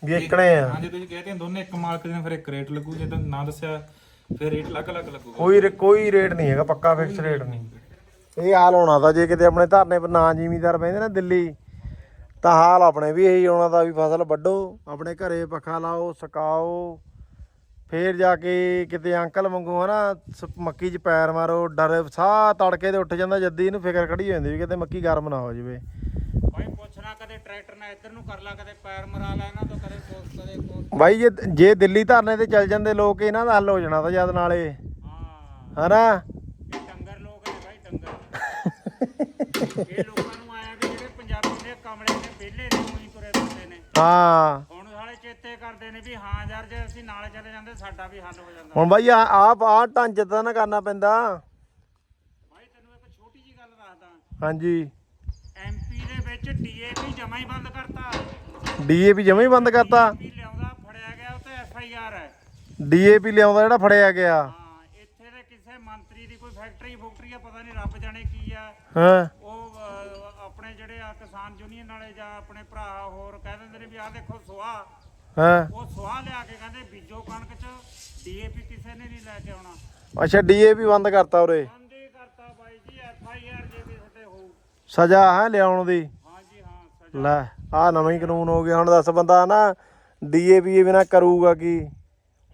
ਵੀ ਇੱਕਣੇ ਆ? ਹਾਂ ਜੇ ਤੁਸੀਂ ਕਹਿੰਦੇ ਦੋਨੇ ਇੱਕ ਮਾਲਕ ਦੇ ਫਿਰ ਇੱਕ ਰੇਟ ਲੱਗੂ ਜੇ ਤਾਂ ਨਾ ਦੱਸਿਆ ਫਿਰ ਰੇਟ ਅਲੱਗ ਅਲੱਗ ਲੱਗੂਗਾ। ਕੋਈ ਰੇ- ਕੋਈ ਰੇਟ ਨਹੀਂ ਹੈਗਾ ਪੱਕਾ ਫਿਕਸ ਰੇਟ ਨਹੀਂ। ਇਹ ਹਾਲ ਹੋਣਾ ਤਾਂ ਜੇ ਕਿਤੇ ਆਪਣੇ ਧਰਨੇ ਪਰ ਨਾ ਜ਼ਿਮੀਦਾਰ ਬੈਂਦੇ ਨਾ ਦਿੱਲੀ ਤਾਂ ਹਾਲ ਆਪਣੇ ਵੀ ਇਹੀ ਹੋਣਾ ਦਾ ਵੀ ਫਸਲ ਵੱਢੋ ਆਪਣੇ ਘਰੇ ਪੱਖਾ ਲਾਓ ਸੁਕਾਓ ਫੇਰ ਜਾ ਕੇ ਕਿਤੇ ਅੰਕਲ ਵਾਂਗੂ ਹਨਾ ਸ- ਮੱਕੀ 'ਚ ਪੈਰ ਮਾਰੋ ਡਰ ਸਾਹ ਤੜਕੇ ਤੇ ਉੱਠ ਜਾਂਦਾ ਜੱਦੀ ਇਹਨੂੰ ਫਿਕਰ ਖੜੀ ਹੋ ਜਾਂਦੀ ਵੀ ਕਿਤੇ ਮੱਕੀ ਗਰਮ ਨਾ ਹੋ ਜਾਵੇ। ਟਰੈਕਟਰ ਨਾਲ ਇੱਧਰ ਨੂੰ ਕਰ ਲਾ ਕਦੇ ਪੈਰ ਮਰਾ ਲੈ ਇਹਨਾਂ ਤੋਂ ਕਦੇ ਕੋਸ ਕਦੇ ਕੋਸ ਬਾਈ ਜੇ ਜੇ ਦਿੱਲੀ ਧਰਨੇ ਤੇ ਚੱਲ ਜਾਂਦੇ ਲੋਕ ਇਹਨਾਂ ਦਾ ਹੱਲ ਹੋ ਜਾਣਾ ਤਾਂ ਜਦ ਨਾਲੇ ਹਾਂ। ਹਨਾ? ਡੰਗਰ ਲੋਕ ਨੇ ਭਾਈ ਡੰਗਰ। ਇਹ ਲੋਕਾਂ ਨੂੰ ਆਇਆ ਵੀ ਜਿਹੜੇ ਪੰਜਾਬੀ ਨੇ ਕਮਲੇ ਨੇ ਵਿਹਲੇ ਨੇ ਉਹੀ ਤੁਰੇ ਫਿਰਦੇ ਨੇ। ਹਾਂ। ਹੁਣ ਸਾਲੇ ਚੇਤੇ ਕਰਦੇ ਨੇ ਵੀ ਹਾਂ ਯਾਰ ਜੇ ਅਸੀਂ ਨਾਲ ਚਲੇ ਜਾਂਦੇ ਸਾਡਾ ਵੀ ਹੱਲ ਹੋ ਜਾਂਦਾ। ਹੁਣ ਬਾਈ ਆ ਆਪ ਆ ਢੰਜ ਤਾਂ ਨਾ ਕਰਨਾ ਪੈਂਦਾ। ਭਾਈ ਤੈਨੂੰ ਇੱਕ ਛੋਟੀ ਜੀ ਗੱਲ ਦੱਸਦਾ। ਹਾਂਜੀ। ਐਮਪੀ ਦੇ ਵਿੱਚ ਡੀਏਪੀ ਜਮਾ ਹੀ ਬੰਦ ਕਰਤਾ। ਡੀਏਪੀ ਜਮਾ ਹੀ ਬੰਦ ਕਰਤਾ? ਲਿਆਉਂਦਾ ਫੜਿਆ ਗਿਆ ਉਹ ਤੇ ਹੈ। ਡੀਏਪੀ ਲਿਆਉਂਦਾ ਜਿਹੜਾ ਫੜਿਆ ਗਿਆ। ਹਾਂ ਇੱਥੇ ਦੇ ਕਿਸੇ ਮੰਤਰੀ ਦੀ ਕੋਈ ਫੈਕਟਰੀ ਫੁਕਟਰੀ ਆ ਪਤਾ ਨਹੀਂ ਰੱਬ ਜਾਣੇ ਕੀ ਆ। ਹਾਂ। ਉਹ ਅਹ, ਆਪਣੇ ਜਿਹੜੇ ਆ ਕਿਸਾਨ ਯੂਨੀਅਨ ਵਾਲੇ ਜਾਂ ਆਪਣੇ ਭਰਾ ਹੋਰ ਕਹਿ ਦਿੰਦੇ ਨੇ ਵੀ ਆਹ ਦੇਖੋ ਸੁਆਹ। ਹਾਂ। ਉਹ ਸੁਆਹ ਲਿਆ ਕੇ ਕਹਿੰਦੇ ਬੀਜੋ ਕਣਕ ਚ ਡੀਏਪੀ ਕਿਸੇ ਨੇ ਨਹੀਂ ਲੈ ਕੇ ਆਉਣਾ। ਅੱਛਾ ਡੀਏਪੀ ਬੰਦ ਕਰਤਾ ਉਰੇ। ਬੰਦ ਹੀ ਕਰਤਾ ਬਾਈ ਜੀ ਐਫ ਆਈ ਆਰ ਜੇ ਵੀ ਸਾਡੇ ਹੋਊ। ਸਜ਼ਾ ਹੈ ਲਿਆਉਣ ਦੀ? ਲੈ ਆ ਨਵਾਂ ਹੀ ਕਾਨੂੰਨ ਹੋ ਗਿਆ ਹੁਣ ਦੱਸ ਬੰਦਾ ਨਾ ਡੀਏਪੀ ਬਿਨਾ ਕਰੂਗਾ ਕੀ?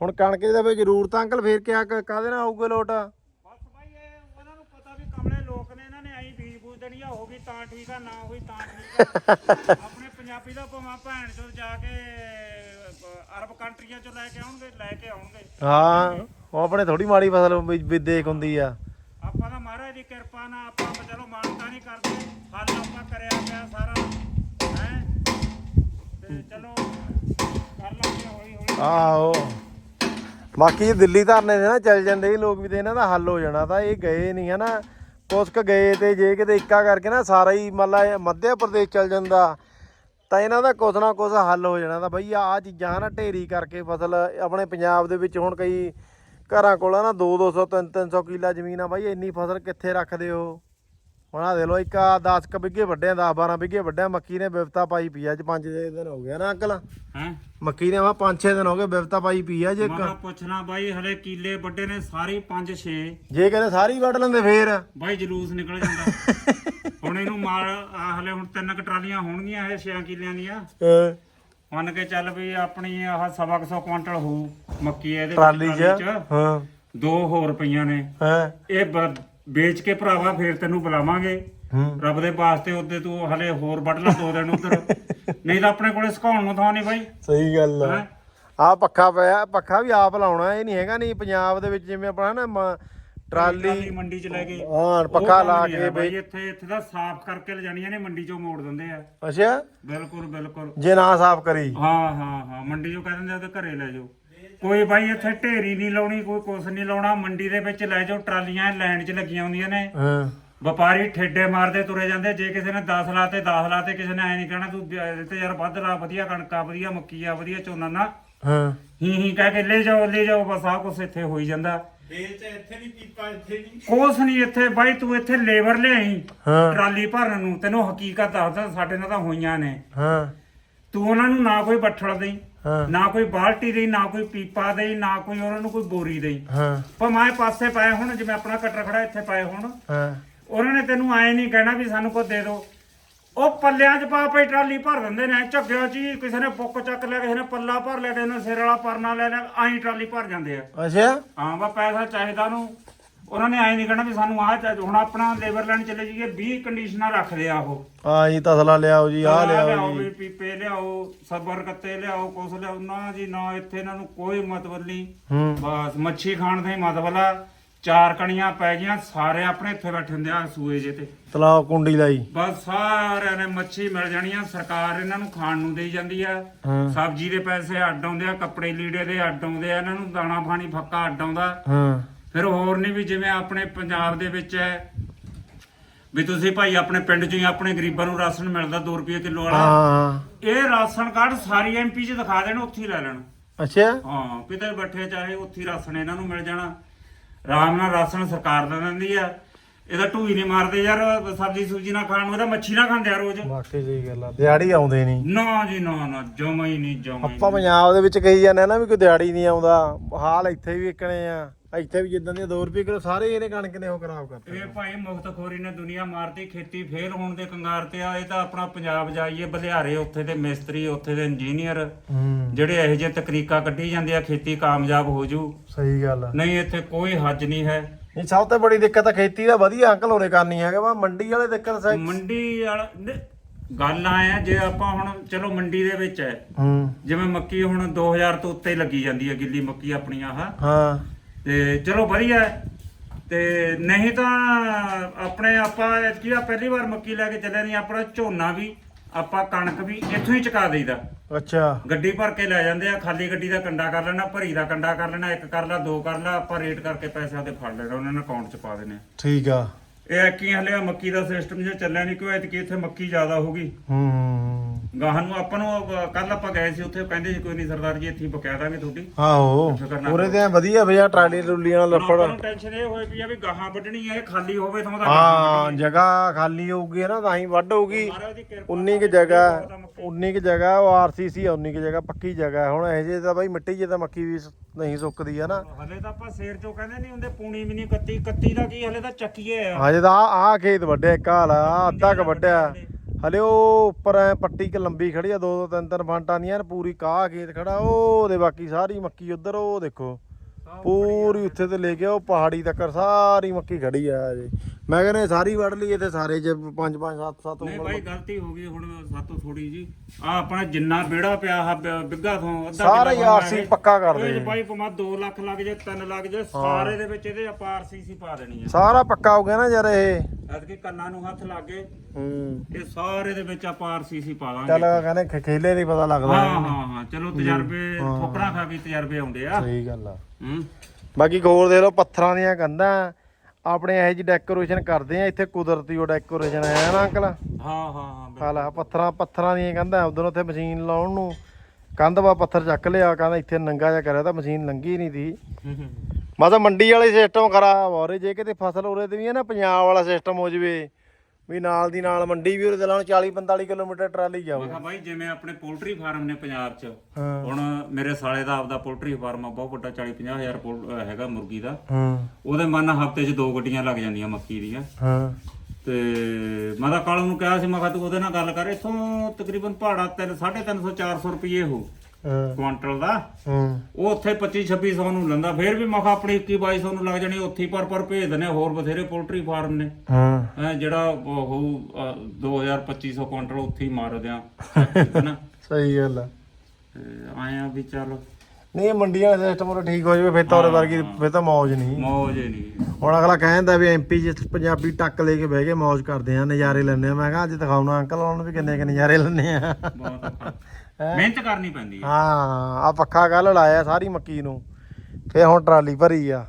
ਹੁਣ ਕਣਕ ਦੇ ਵਿੱਚ ਜ਼ਰੂਰਤ ਆ ਅੰਕਲ ਫੇਰ ਕਿਆ ਕ- ਕਾਹਦੇ ਨਾਲ ਆਊਗਾ ਲੋਟ? ਬਸ ਬਾਈ ਇਹ ਉਹਨਾਂ ਨੂੰ ਪਤਾ ਵੀ ਕਮਲੇ ਲੋਕ ਨੇ ਇਹਨਾਂ ਨੇ ਐਂ ਬੀਜ ਬੂਜ ਦੇਣੀ ਆ ਹੋ ਗਈ ਤਾਂ ਠੀਕ ਆ ਨਾ ਹੋਈ ਤਾਂ ਠੀਕ ਆ। ਆਪਣੇ ਪੰਜਾਬੀ ਦਾ ਭਾਵੇਂ ਭੈਣ ਚੋਂ ਜਾ ਕੇ ਅਹ, ਅਰਬ ਕੰਟਰੀਆਂ ਚੋਂ ਲੈ ਕੇ ਆਉਣਗੇ ਲੈ ਕੇ ਆਉਣਗੇ। ਹਾਂ ਉਹ ਆਪਣੇ ਥੋੜੀ ਮਾੜੀ ਫਸਲ ਵੀ- ਵੀ ਦੇਖ ਹੁੰਦੀ ਆ। ਆਪਾਂ ਤਾਂ ਮਹਾਰਾਜ ਦੀ ਕਿਰਪਾ ਨਾਲ ਆਪਾਂ ਚਲੋ ਮਾਨਤਾ ਨਹੀਂ ਕਰਦੇ ਹੱਲ ਆਪਾਂ ਕਰਿਆ ਪਿਆ ਸਾਰਾ। ਚਲੋ ਕਰ ਲਾਂਗੇ ਹੌਲੀ ਹੌਲੀ ਆਹੋ। ਬਾਕੀ ਜੇ ਦਿੱਲੀ ਧਰਨੇ ਦੇ ਨਾ ਚੱਲ ਜਾਂਦੇ ਇਹ ਲੋਕ ਵੀ ਤੇ ਇਹਨਾਂ ਦਾ ਹੱਲ ਹੋ ਜਾਣਾ, ਤਾਂ ਇਹ ਗਏ ਨਹੀਂ ਹਨਾ। ਕੁਛ ਕੁ ਗਏ ਤੇ ਜੇ ਕਿਤੇ ਇੱਕਾ ਕਰਕੇ ਨਾ ਸਾਰਾ ਹੀ ਮੱਲਾ ਮੱਧਿਆ ਪ੍ਰਦੇਸ਼ ਚੱਲ ਜਾਂਦਾ, ਤਾਂ ਇਹਨਾਂ ਦਾ ਕੁਛ ਨਾ ਕੁਛ ਹੱਲ ਹੋ ਜਾਣਾ, ਤਾਂ ਬਈ ਆਹ ਚੀਜ਼ਾਂ ਨਾ ਢੇਰੀ ਕਰਕੇ ਫਸਲ ਆਪਣੇ ਪੰਜਾਬ ਦੇ ਵਿੱਚ ਹੁਣ ਕਈ ਘਰਾਂ ਕੋਲ ਆ ਨਾ 2 200 3 300 ਕਿੱਲਾ ਜ਼ਮੀਨ ਆ ਬਾਈ, ਇੰਨੀ ਫਸਲ ਕਿੱਥੇ ਰੱਖਦੇ ਹੋ? ਹੁਣ ਆ ਦੇ ਲੋ ਇੱਕ 10 ਕ ਬਿੱਗੇ ਵੱਡੇ 10 12 ਬਿੱਗੇ ਵੱਡੇ ਮੱਕੀ ਨੇ ਬਿਵਤਾ ਪਾਈ ਆ ਅੱਜ 5 ਦਿਨ ਹੋ ਗਿਆ ਨਾ ਅੰਕਲ। ਹੈ? ਮੱਕੀ ਨੇ ਵਾ 5-6 ਦਿਨ ਹੋ ਗਏ ਬਿਵਤਾ ਪਾਈ ਪਈ ਆ ਜੇ ਮੈਂ ਇੱਕ। ਕਿਹਾ ਪੁੱਛਣਾ ਬਾਈ ਹਲੇ ਕੀਲੇ ਵੱਡੇ ਨੇ ਸਾਰੇ 5 6 ਜੇ ਕਹਿੰਦੇ ਸਾਰੀ ਵੱਢ ਲੈਂਦੇ ਫੇਰ। ਬਾਈ ਜਲੂਸ ਨਿਕਲ ਜਾਂਦਾ। ਹੁਣ ਇਹਨੂੰ ਮਾਰ ਆਹ ਹਲੇ ਹੁਣ ਤਿੰਨ ਕੁ ਟਰਾਲੀਆਂ ਹੋਣਗੀਆਂ ਇਹ 6 ਕਿੱਲਿਆਂ ਦੀਆਂ। ਮੰਨ ਕੇ ਚੱਲ ਵੀ ਆਪਣੀ ਆਹ ਸਵਾ ਕੁ ਸੌ ਕੁਆਂਟਲ ਹੋਊ ਮੱਕੀ ਇਹਦੇ ਟਰਾਲੀ 'ਚ ਹਾਂ। ਦੋ ਹੋਰ ਪਈਆਂ ਨੇ। ਹਾਂ। ਇਹ ਵੇਚ ਕੇ ਭਰਾਵਾ ਫੇਰ ਤੈਨੂੰ ਬੁਲਾਵਾਂਗੇ। ਰੱਬ ਦੇ ਵਾਸਤੇ ਉਹਦੇ ਤੂੰ ਹਲੇ ਹੋਰ ਵੱਢ ਲੈ ਦੋ ਦਿਨ ਉਧਰ। ਨਹੀਂ ਤਾਂ ਆਪਣੇ ਕੋਲੇ ਸੁਕਾਉਣ ਨੂੰ ਥਾਂ ਨਹੀਂ ਬਾਈ। ਸਹੀ ਗੱਲ ਆ? ਆ ਪੱਖਾ ਪਿਆ ਪੱਖਾ ਵੀ ਆਪ ਲਾਉਣਾ ਇਹ ਨਹੀਂ ਹੈਗਾ ਨਹੀਂ ਪੰਜਾਬ ਦੇ ਵਿੱਚ ਜਿਵੇਂ ਆਪਣਾ ਨਾ ਟਰਾਲੀ। ਮੰਡੀ ਚ ਲੈ ਕੇ। ਹਾਂ ਪੱਖਾ ਲਾ ਕੇ ਬਈ ਇੱਥੇ ਇੱਥੇ ਦਾ ਸਾਫ਼ ਕਰਕੇ ਲਿਜਾਣੀਆਂ ਨੇ ਮੰਡੀ ਚੋਂ ਮੋੜ ਦਿੰਦੇ ਆ। ਅੱਛਾ? ਬਿਲਕੁਲ ਬਿਲਕੁਲ। ਜੇ ਨਾ ਸਾਫ਼ ਕਰੀ। ਹਾਂ ਹਾਂ ਹਾਂ ਮੰਡੀ ਚੋਂ ਕਹਿ ਦਿੰਦੇ ਆ ਤੇ ਘਰੇ ਲੈ ਜਾਓ। ਕੋਈ ਬਾਈ ਇੱਥੇ ਢੇਰੀ ਨਹੀਂ ਲਾਉਣੀ ਕੋਈ ਕੁਛ ਨਹੀਂ ਲਾਉਣਾ ਮੰਡੀ ਦੇ ਵਿੱਚ ਲੈ ਜਾਓ ਟਰਾਲੀਆਂ ਲਾਈਨ 'ਚ ਲੱਗੀਆਂ ਹੁੰਦੀਆਂ ਨੇ। ਹਾਂ। ਵਪਾਰੀ ਠੇਡੇ ਮਾਰਦੇ ਤੁਰੇ ਜਾਂਦੇ ਜੇ ਕਿਸੇ ਨੇ 10 ਲਾਤੇ 10 ਲਾਤੇ ਕਿਸੇ ਨੇ ਐ ਨਹੀਂ ਕਹਿਣਾ ਤੂੰ ਇਹ ਤੇ ਯਾਰ ਵੱਧ ਲਾ ਵਧੀਆ ਕਣਕਾ ਵਧੀਆ ਮੱਕੀ ਆ ਵਧੀਆ ਝੋਨਾ ਨਾ। ਹਾਂ। ਹੀ ਹੀ ਕਹਿ ਕੇ ਲੈ ਜਾਓ ਲੈ ਜਾਓ ਬਸ ਆ ਕੁਛ ਇੱਥੇ ਹੋਈ ਜਾਂਦਾ। ਕੁਛ ਨਹੀਂ ਇੱਥੇ ਬਾਈ ਤੂੰ ਇੱਥੇ ਲੇਬਰ ਲਿਆਈ ਹਾਂ। ਟਰਾਲੀ ਭਰਨ ਨੂੰ ਤੈਨੂੰ ਹਕੀਕਤ ਦੱਸਦਾ ਸਾਡੇ ਨਾਲ ਤਾਂ ਹੋਈਆਂ ਨੇ। ਹਾਂ। ਤੂੰ ਉਹਨਾਂ ਨੂੰ ਨਾ ਕੋਈ ਬੱਠਲ ਦੇਈ ਹਾਂ। ਨਾ ਕੋਈ ਬਾਲਟੀ ਦੇਈ ਨਾ ਕੋਈ ਪੀਪਾ ਦੇਈ ਨਾ ਕੋਈ ਉਹਨਾਂ ਨੂੰ ਕੋਈ ਬੋਰੀ ਦੇਈ। ਹਾਂ। ਪਰ ਮੈਂ ਪਾਸੇ ਪਏ ਹੁਣ ਜਿਵੇਂ ਆਪਣਾ ਕਟਰ ਖੜਾ ਇੱਥੇ ਪਏ ਹੁਣ। ਹਾਂ। ਉਹਨਾਂ ਨੇ ਤੈਨੂੰ ਐ ਨਹੀਂ ਕਹਿਣਾ ਵੀ ਸਾਨੂੰ ਕੋ ਦੇ ਦਿਓ। ਉਹ ਪੱਲਿਆਂ 'ਚ ਪਾ ਪਈ ਟਰਾਲੀ ਭਰ ਦਿੰਦੇ ਨੇ ਝੱਗਿਆਂ ਹੀ ਕਿਸੇ ਨੇ ਬੁੱਕ ਚੱਕ ਲਿਆ ਕਿਸੇ ਨੇ ਪੱਲਾ ਭਰ ਲਿਆ ਕਿਸੇ ਨੇ ਸਿਰ ਵਾਲਾ ਪਰਨਾ ਲੈ ਲਿਆ ਐਂ ਟਰਾਲੀ ਭਰ ਜਾਂਦੇ ਆ। ਅੱਛਾ। ਹਾਂ ਵਾ ਪੈਸਾ ਚਾਹੀਦਾ ਨੂੰ ਉਹਨਾਂ ਨੇ ਐ ਨਹੀਂ ਕਹਿਣਾ ਵੀ ਸਾਨੂੰ ਆਹ ਚਾਹੀਦਾ ਹੁਣ ਆਪਣਾ ਲੇਬਰ ਲੈਣ ਚਲੇ ਜਾਈਏ 20 ਕੰਡੀਸ਼ਨਰ ਰੱਖਦੇ ਆ ਉਹ। ਆ ਜੀ ਤਸਲਾ ਲਿਆਓ ਜੀ ਆ ਆਹ ਲਿਆਓ ਲਿਆਓ ਜੀ। ਵੀ ਪੀਪੇ ਲਿਆਓ ਸਬਰ ਕੱਤੇ ਲਿਆਓ ਕੁਛ ਲਿਆਓ। ਨਾ ਜੀ ਨਾ ਇੱਥੇ ਇਹਨਾਂ ਨੂੰ ਕੋਈ ਮਤਲਬ ਨਹੀਂ। ਬਸ ਮੱਛੀ ਖਾਣ ਦਾ ਹੀ ਮਤਲਬ ਆ। ਚਾਰ ਕਣੀਆਂ ਪੈ ਗਈਆਂ ਸਾਰੇ ਆਪਣੇ ਇੱਥੇ ਬੈਠੇ ਹੁੰਦੇ ਆ ਸੂਏ ਜੇ ਤੇ। ਤਲਾਓ ਕੁੰਡੀ ਲਾਈ। ਬਸ ਸਾਰਿਆਂ ਨੇ ਮੱਛੀ ਮਿਲ ਜਾਣੀਆਂ ਸਰਕਾਰ ਇਹਨਾਂ ਨੂੰ ਖਾਣ ਨੂੰ ਦੇਈ ਜਾਂਦੀ ਆ। ਸਬਜ਼ੀ ਦੇ ਪੈਸੇ ਅੱਡ ਆਉਂਦੇ ਆ ਕੱਪੜੇ ਲੀੜੇ ਦੇ ਅੱਡ ਆਉਂਦੇ ਆ ਇਹਨਾਂ ਨੂੰ ਦਾਣਾ ਪਾਣੀ ਫੱਕਾ ਅੱਡ ਆਉਂਦਾ। ਹਾਂ। ਫਿਰ ਹੋਰ ਨਹੀਂ ਵੀ ਜਿਵੇਂ ਆਪਣੇ ਪੰਜਾਬ ਦੇ ਵਿੱਚ ਹੈ ਵੀ ਤੁਸੀਂ ਭਾਈ ਆਪਣੇ ਪਿੰਡ ਚੋਂ ਹੀ ਆਪਣੇ ਗਰੀਬਾਂ ਨੂੰ ਰਾਸ਼ਨ ਮਿਲਦਾ 2 ਰੁਪਏ ਕਿਲੋ ਵਾਲਾ। ਹਾਂ। ਇਹ ਰਾਸ਼ਨ ਕਾਰਡ ਸਾਰੀ ਐਮਪੀ 'ਚ ਦਿਖਾ ਦੇਣ ਉੱਥੇ ਹੀ ਲੈ ਲੈਣ। ਅੱਛਾ। ਹਾਂ ਕਿਤੇ ਬੈਠੇ ਚਾਹੇ ਉੱਥੇ ਰਾਸ਼ਨ ਇਹਨਾਂ ਨੂੰ ਮਿਲ ਜਾਣਾ। ਆਰਾਮ ਨਾਲ ਰਾਸ਼ਨ ਸਰਕਾਰ ਦੇ ਦਿੰਦੀ ਆ। ਇਹਦਾ ਢੂਈ ਨਹੀਂ ਮਾਰਦੇ ਯਾਰ ਸਬਜ਼ੀ ਸੁਬਜ਼ੀ ਨਾ ਖਾਣ ਨੂੰ ਇਹਦਾ ਮੱਛੀ ਨਾ ਖਾਂਦੇ ਆ ਰੋਜ਼। ਵਾਕਈ ਸਹੀ ਗੱਲ ਆ ਦਿਹਾੜੀ ਆਉਂਦੇ ਨਹੀਂ ਨਾ ਜੀ ਨਾ ਨਾ ਜਮਾ ਹੀ ਨਹੀਂ ਜਮਾ ਆਪਾਂ ਪੰਜਾਬ ਦੇ ਵਿੱਚ ਕਹੀ ਜਾਂਦੇ ਆ ਨਾ ਵੀ ਕੋਈ ਦਿਹਾੜੀ ਨਹੀਂ ਆਉਂਦਾ। ਹਾਲ ਇੱਥੇ ਵੀ ਵਿਕਣੇ ਆ। ਇੱਥੇ ਵੀ ਜਿੱਦਾਂ ਦੀਆਂ 2 ਰੁਪਏ ਕਿਲੋ ਸਾਰੇ ਇਹਨੇ ਕਣਕ ਨੇ ਉਹ ਖਰਾਬ ਕਰਤੇ। ਇਹ ਭਾਈ ਮੁਖਤਖੋਰੀ ਨੇ ਦੁਨੀਆ ਮਾਰਤੀ ਖੇਤੀ ਫੇਲ ਹੋਣ ਦੇ ਕੰਗਾਰ ਤੇ ਆ। ਇਹ ਤਾਂ ਆਪਣਾ ਪੰਜਾਬ ਜਾਈਏ ਬਲਿਆਰੇ ਉੱਥੇ ਦੇ ਮਿਸਤਰੀ ਉੱਥੇ ਦੇ ਇੰਜੀਨੀਅਰ ਜਿਹੜੇ ਇਹੋ ਜਿਹੇ ਤਕਨੀਕਾਂ ਕੱਢੀ ਜਾਂਦੇ ਆ ਖੇਤੀ ਕਾਮਯਾਬ ਹੋ ਜੂ। ਸਹੀ ਗੱਲ ਆ। ਨਹੀਂ ਇੱਥੇ ਕੋਈ ਹੱਜ ਨਹੀਂ ਹੈ। ਇਹ ਸਭ ਤੋਂ ਬੜੀ ਦਿੱਕਤ ਆ ਖੇਤੀ ਦਾ ਵਧੀਆ ਅੰਕਲ ਹੋਰੇ ਕਰਨੀ ਹੈਗਾ ਵਾ ਮੰਡੀ ਵਾਲੇ ਦਿੱਕਤ ਸਾ ਮੰਡੀ ਵਾਲਾ ਗੱਲ ਆਇਆ ਜੇ ਆਪਾਂ ਹੁਣ ਚਲੋ ਮੰਡੀ ਦੇ ਵਿੱਚ ਹੈ। ਹੂੰ। ਜਿਵੇਂ ਮੱਕੀ ਹੁਣ 2000 ਤੋਂ ਉੱਤੇ ਲੱਗੀ ਜਾਂਦੀ ਹੈ ਗਿੱਲੀ ਮੱਕੀ ਆਪਣੀ ਆਹ। ਹਾਂ। ਤੇ ਚਲੋ ਵਧੀਆ। ਤੇ ਨਹੀਂ ਤਾਂ ਆਪਣੇ ਆਪਾਂ ਆ ਪਹਿਲੀ ਵਾਰ ਮੱਕੀ ਲੈ ਕੇ ਚੱਲੇ ਨਹੀਂ ਆਪਣਾ ਝੋਨਾ ਵੀ ਆਪਾਂ ਕਣਕ ਵੀ ਇੱਥੋਂ ਹੀ ਚੁਕਾ ਦੇਈਦਾ ਅੱਛਾ ਗੱਡੀ ਭਰ ਕੇ ਲੈ ਜਾਂਦੇ ਆ ਖਾਲੀ ਗੱਡੀ ਦਾ ਕੰਡਾ ਕਰ ਲੈਣਾ ਭਰੀ ਦਾ ਕੰਡਾ ਕਰ ਲੈਣਾ ਇੱਕ ਕਰ ਲਾ ਦੋ ਕਰ ਲਾ ਆਪਾਂ ਰੇਟ ਕਰਕੇ ਪੈਸੇ ਤੇ ਫੜ ਲੈਣਾ ਉਹਨਾਂ ਨੇ ਅਕਾਊਂਟ 'ਚ ਪਾ ਦੇਣੇ। ਠੀਕ ਆ ਇਹ ਕੀ ਹਲੇ ਮੱਕੀ ਦਾ ਸਿਸਟਮ ਜੇ ਚੱਲਿਆ ਨਹੀਂ ਕਿਉਂ ਐਤਕੀ ਇੱਥੇ ਮੱਕੀ ਜ਼ਿਆਦਾ ਹੋ ਗਈ। ਹੂੰ ਗਾਹਾਂ ਨੂੰ ਆਪਾਂ ਨੂੰ ਕੱਲ ਆਪਾਂ ਗਏ ਸੀ ਉੱਥੇ ਕਹਿੰਦੇ ਸੀ ਕੋਈ ਨਹੀਂ ਸਰਦਾਰ ਜੀ ਇੱਥੇ ਬਕਿਆ ਦਾਂਗੇ ਤੁਹਾਡੀ। ਆਹੋ ਪੂਰੇ ਤੇ ਵਧੀਆ ਭਈਆ ਟਰਾਲੀ ਟਰੂਲੀਆਂ ਹੁਣ ਆਪਾਂ ਲੱਫੜ ਨੂੰ ਟੈਨਸ਼ਨ ਇਹ ਹੋਈ ਪਈ ਆ ਵੀ ਗਾਹਾਂ ਵੱਢਣੀ ਆ ਇਹ ਖਾਲੀ ਹੋਵੇ ਤਾਂ ਹਾਂ ਜਗ੍ਹਾ ਖਾਲੀ ਹੋਊਗੀ ਨਾ ਤਾਂ ਹੀ ਵੱਢ ਹੋਊਗੀ। ਮਹਾਰਾਜ ਦੀ ਕਿਰਪਾ ਉਨੀ ਕੁ ਜਗ੍ਹਾ ਉਨੀ ਕੁ ਜਗ੍ਹਾ ਉਹ ਆਰਸੀਸੀ ਆ ਉਨੀ ਕੁ ਜਗ੍ਹਾ ਪੱਕੀ ਜਗ੍ਹਾ। ਹੁਣ ਇਹ ਜੇ ਤਾਂ ਬਾਈ ਮਿੱਟੀ ਜੇ ਤਾਂ ਮੱਕੀ ਵੀ ਨਹੀਂ ਸੁੱਕਦੀ ਆ ਨਾ। ਹਲੇ ਤਾਂ ਆਪਾਂ ਸ਼ੇਰ ਚੋਂ ਕਹਿੰਦੇ ਨਹੀਂ ਹੁੰਦੇ ਪੂਣੀ ਵੀ ਨਹੀਂ ਕੱਤੀ। ਕੱਤੀ ਦਾ ਕੀ ਹਲੇ ਤਾਂ ਚੱਕੀਏ ਆ। ਹਜੇ ਤਾਂ ਆ ਖੇਤ ਵੱਡਿਆ ਇੱਕ ਹਾਲ ਆ ਅੱਧਾ ਕ ਵੱਡਿਆ ਹਲੇ ਉਹ ਉੱਪਰ ਐ ਪੱਟੀ ਕ ਲੰਬੀ ਖੜੀ ਆ, ਦੋ ਦੋ, ਤਿੰਨ ਤਿੰਨ ਫਾਂਟਾਂ ਦੀਆਂ ਐਨ ਪੂਰੀ ਕਾਹ ਖੇਤ ਖੜਾ ਉਹ ਦੇ ਬਾਕੀ ਸਾਰੀ ਮੱਕੀ ਉਧਰ, ਉਹ ਦੇਖੋ। ਪੂਰੀ ਉੱਥੇ ਤੇ ਲੈ ਕੇ ਉਹ ਪਹਾੜੀ ਤੱਕ ਸਾਰੀ ਮੱਕੀ ਖੜੀ ਆ ਹਜੇ ਮੈਂ ਕਹਿੰਦਾ ਸਾਰੀ ਵੱਢ ਲਈ ਤੇ ਸਾਰੇ ਚ ਪੰਜ ਪੰਜ ਸੱਤ ਸੱਤ ਨਹੀਂ ਉਂਗਲ ਭਾਈ ਗਲਤੀ ਹੋ ਗਈ ਹੁਣ ਸਾਤੋਂ ਥੋੜੀ ਜੀ। ਆ ਆਪਣਾ ਜਿੰਨਾ ਵਿਹੜਾ ਪਿਆ ਆ ਬਿੱਗਾ ਤੋਂ ਅੱਧਾ ਸਾਰਾ ਹੀ ਆਰਸੀ ਪੱਕਾ ਇਹ ਕਰਦੇ ਚ ਭਾਈ ਪਮਾ 2 ਲੱਖ ਲੱਗ ਜੇ 3 ਲੱਗ ਜੇ ਸਾਰੇ ਦੇ ਵਿੱਚ ਇਹਦੇ ਆਪਾਂ ਆਰਸੀਸੀ ਪਾ ਦੇਣੀ ਆ। ਸਾਰਾ ਪੱਕਾ ਹੋ ਗਿਆ ਨਾ ਯਾਰ ਇਹ। ਐਤਕੀ ਕੰਨਾਂ ਨੂੰ ਹੱਥ ਲੱਗ ਹੂੰ। ਇਹ ਸਾਰੇ ਦੇ ਵਿੱਚ ਆਪਾਂ ਆਰਸੀਸੀ ਪਾ ਚੱਲ ਦਾਂਗੇ ਕਹਿੰਦੇ ਖੇਲੇ ਨਹੀਂ ਪਤਾ ਲੱਗਦਾ। ਹਾਂ ਹਾਂ ਹਾਂ। ਚਲੋ ਤਜਰਬੇ ਠੋਕਰਾਂ ਖਾ ਕੇ ਤਜਰਬੇ ਆਉਂਦੇ ਆ। ਸਹੀ ਗੱਲ ਆ। ਹੂੰ ਬਾਕੀ ਗੋਲ ਦੇ ਲੋ ਪੱਥਰਾਂ ਦੀਆਂ ਕੰਧਾਂ। ਆਪਣੇ ਇਹੋ ਜਿਹੀ ਡੈਕੋਰੇਸ਼ਨ ਕਰਦੇ ਆ ਇੱਥੇ ਕੁਦਰਤੀ ਉਹ ਡੈਕੋਰੇਸ਼ਨ ਹੈ ਨਾ ਅੰਕਲ? ਹਾਂ ਹਾਂ ਹਾਂ ਹਾਲ ਆ ਪੱਥਰਾਂ ਪੱਥਰਾਂ ਦੀਆਂ ਕੰਧਾਂ ਉਧਰ ਉੱਥੇ ਮਸ਼ੀਨ ਲਾਉਣ ਨੂੰ। ਕੰਧ ਵਾ ਪੱਥਰ ਚੱਕ ਲਿਆ ਕਹਿੰਦਾ ਇੱਥੇ ਨੰਗਾ ਜਿਹਾ ਕਰਿਆ ਤਾਂ ਮਸ਼ੀਨ ਲੰਗੀ ਨਹੀਂ ਦੀ ਬਿਲਕੁਲ। ਮੈਂ ਤਾਂ ਮੰਡੀ ਵਾਲੇ ਸਿਸਟਮ ਖਰਾਬ ਹੋ ਰਹੇ ਜੇ ਕਿਤੇ ਫਸਲ ਉਰੇ ਤੇ ਵੀ ਹੈ ਨਾ ਪੰਜਾਬ ਵਾਲਾ ਸਿਸਟਮ ਹੋ ਜਵੇ। ਵੀ ਨਾਲ ਦੀ ਨਾਲ ਮੰਡੀ ਵੀ ਤੇ ਲਾਉਣ 40 45 ਕਿਲੋਮੀਟਰ ਟਰਾਲੀ ਮੈਂ ਜਾਊ ਕਿਹਾ ਬਾਈ ਜਿਵੇਂ ਆਪਣੇ ਪੋਲਟਰੀ ਫਾਰਮ ਨੇ ਪੰਜਾਬ 'ਚ ਹਾਂ। ਹੁਣ ਮੇਰੇ ਸਾਲੇ ਦਾ ਆਪਦਾ ਪੋਲਟਰੀ ਫਾਰਮ ਆ ਬਹੁਤ ਵੱਡਾ 40 50 ਹਜ਼ਾਰ ਪੋਲ- ਅਹ ਹੈਗਾ ਮੁਰਗੀ ਦਾ। ਹਾਂ। ਉਹਦੇ ਮਨ ਹਫ਼ਤੇ 'ਚ ਦੋ ਗੱਡੀਆਂ ਲੱਗ ਜਾਂਦੀਆਂ ਮੱਕੀ ਦੀਆਂ। ਹਾਂ। ਤੇ ਮੈਂ ਤਾਂ ਕਾਲੂ ਨੂੰ ਕਿਹਾ ਸੀ ਮੈਂ ਕਿਹਾ ਤੂੰ ਉਹਦੇ ਨਾਲ ਗੱਲ ਕਰ ਇੱਥੋਂ ਤਕਰੀਬਨ ਭਾੜਾ 3 350 400 ਰੁਪਏ ਹੋ। ਹਾਂ। ਕੁਆਂਟਲ ਦਾ। ਹਾਂ। ਉਹ ਉੱਥੇ 25 2600 ਨੂੰ ਲੈਂਦਾ। ਫੇਰ ਵੀ ਮੈਂ ਕਿਹਾ ਆਪਣੀ 21 2200 ਨੂੰ ਲੱਗ ਜਾਣੀ ਉੱਥੇ ਪਰ ਪਰ ਭੇਜ ਆ, ਹੋਰ ਬਥੇਰੇ ਪੋਲਟਰੀ ਫਾਰਮ ਨੇ। ਹਾਂ। ਹੈਂ, ਜਿਹੜਾ ਉਹ ਹੋਊ 2000 2500 ਕੁਆਂਟਲ ਉੱਥੇ ਹੀ ਮਾਰ ਦਿਆਂ। ਸਹੀ ਗੱਲ ਆ। ਤੇ ਆਏ ਆ ਵੀ ਚੱਲ। ਨਹੀਂ ਇਹ ਮੰਡੀ ਵਾਲਾ ਸਿਸਟਮ ਉਹ ਠੀਕ ਹੋ ਜਵੇ ਫਿਰ ਤਾਂ ਉਹਦੇ ਵਰਗੀ ਫਿਰ ਤਾਂ ਮੌਜ ਨਹੀਂ। ਮੌਜ ਹੀ ਨਹੀਂ। ਹੁਣ ਅਗਲਾ ਕਹਿੰਦਾ ਵੀ ਐਮਪੀ ਚ ਪੰਜਾਬੀ ਟੱਕ ਲੈ ਕੇ ਬਹਿ ਕੇ ਮੌਜ ਕਰਦੇ ਆ ਨਜ਼ਾਰੇ ਲੈਂਦੇ ਆ। ਮੈਂ ਕਿਹਾ ਅੱਜ ਦਿਖਾਉਣਾ ਅੰਕਲ ਉਹਨਾਂ ਨੂੰ ਵੀ ਕਿੰਨੇ ਕਿ ਨਜ਼ਾਰੇ ਲੈਂਦੇ ਆ। ਬਹੁਤ ਔਖਾ। ਮਿਹਨਤ ਕਰਨੀ ਪੈਂਦੀ ਹੈ। ਹਾਂ ਆ ਪੱਖਾ ਕੱਲ ਲਾਇਆ ਸਾਰੀ ਮੱਕੀ ਨੂੰ ਫੇਰ ਹੁਣ ਟਰਾਲੀ ਭਰੀ ਆ।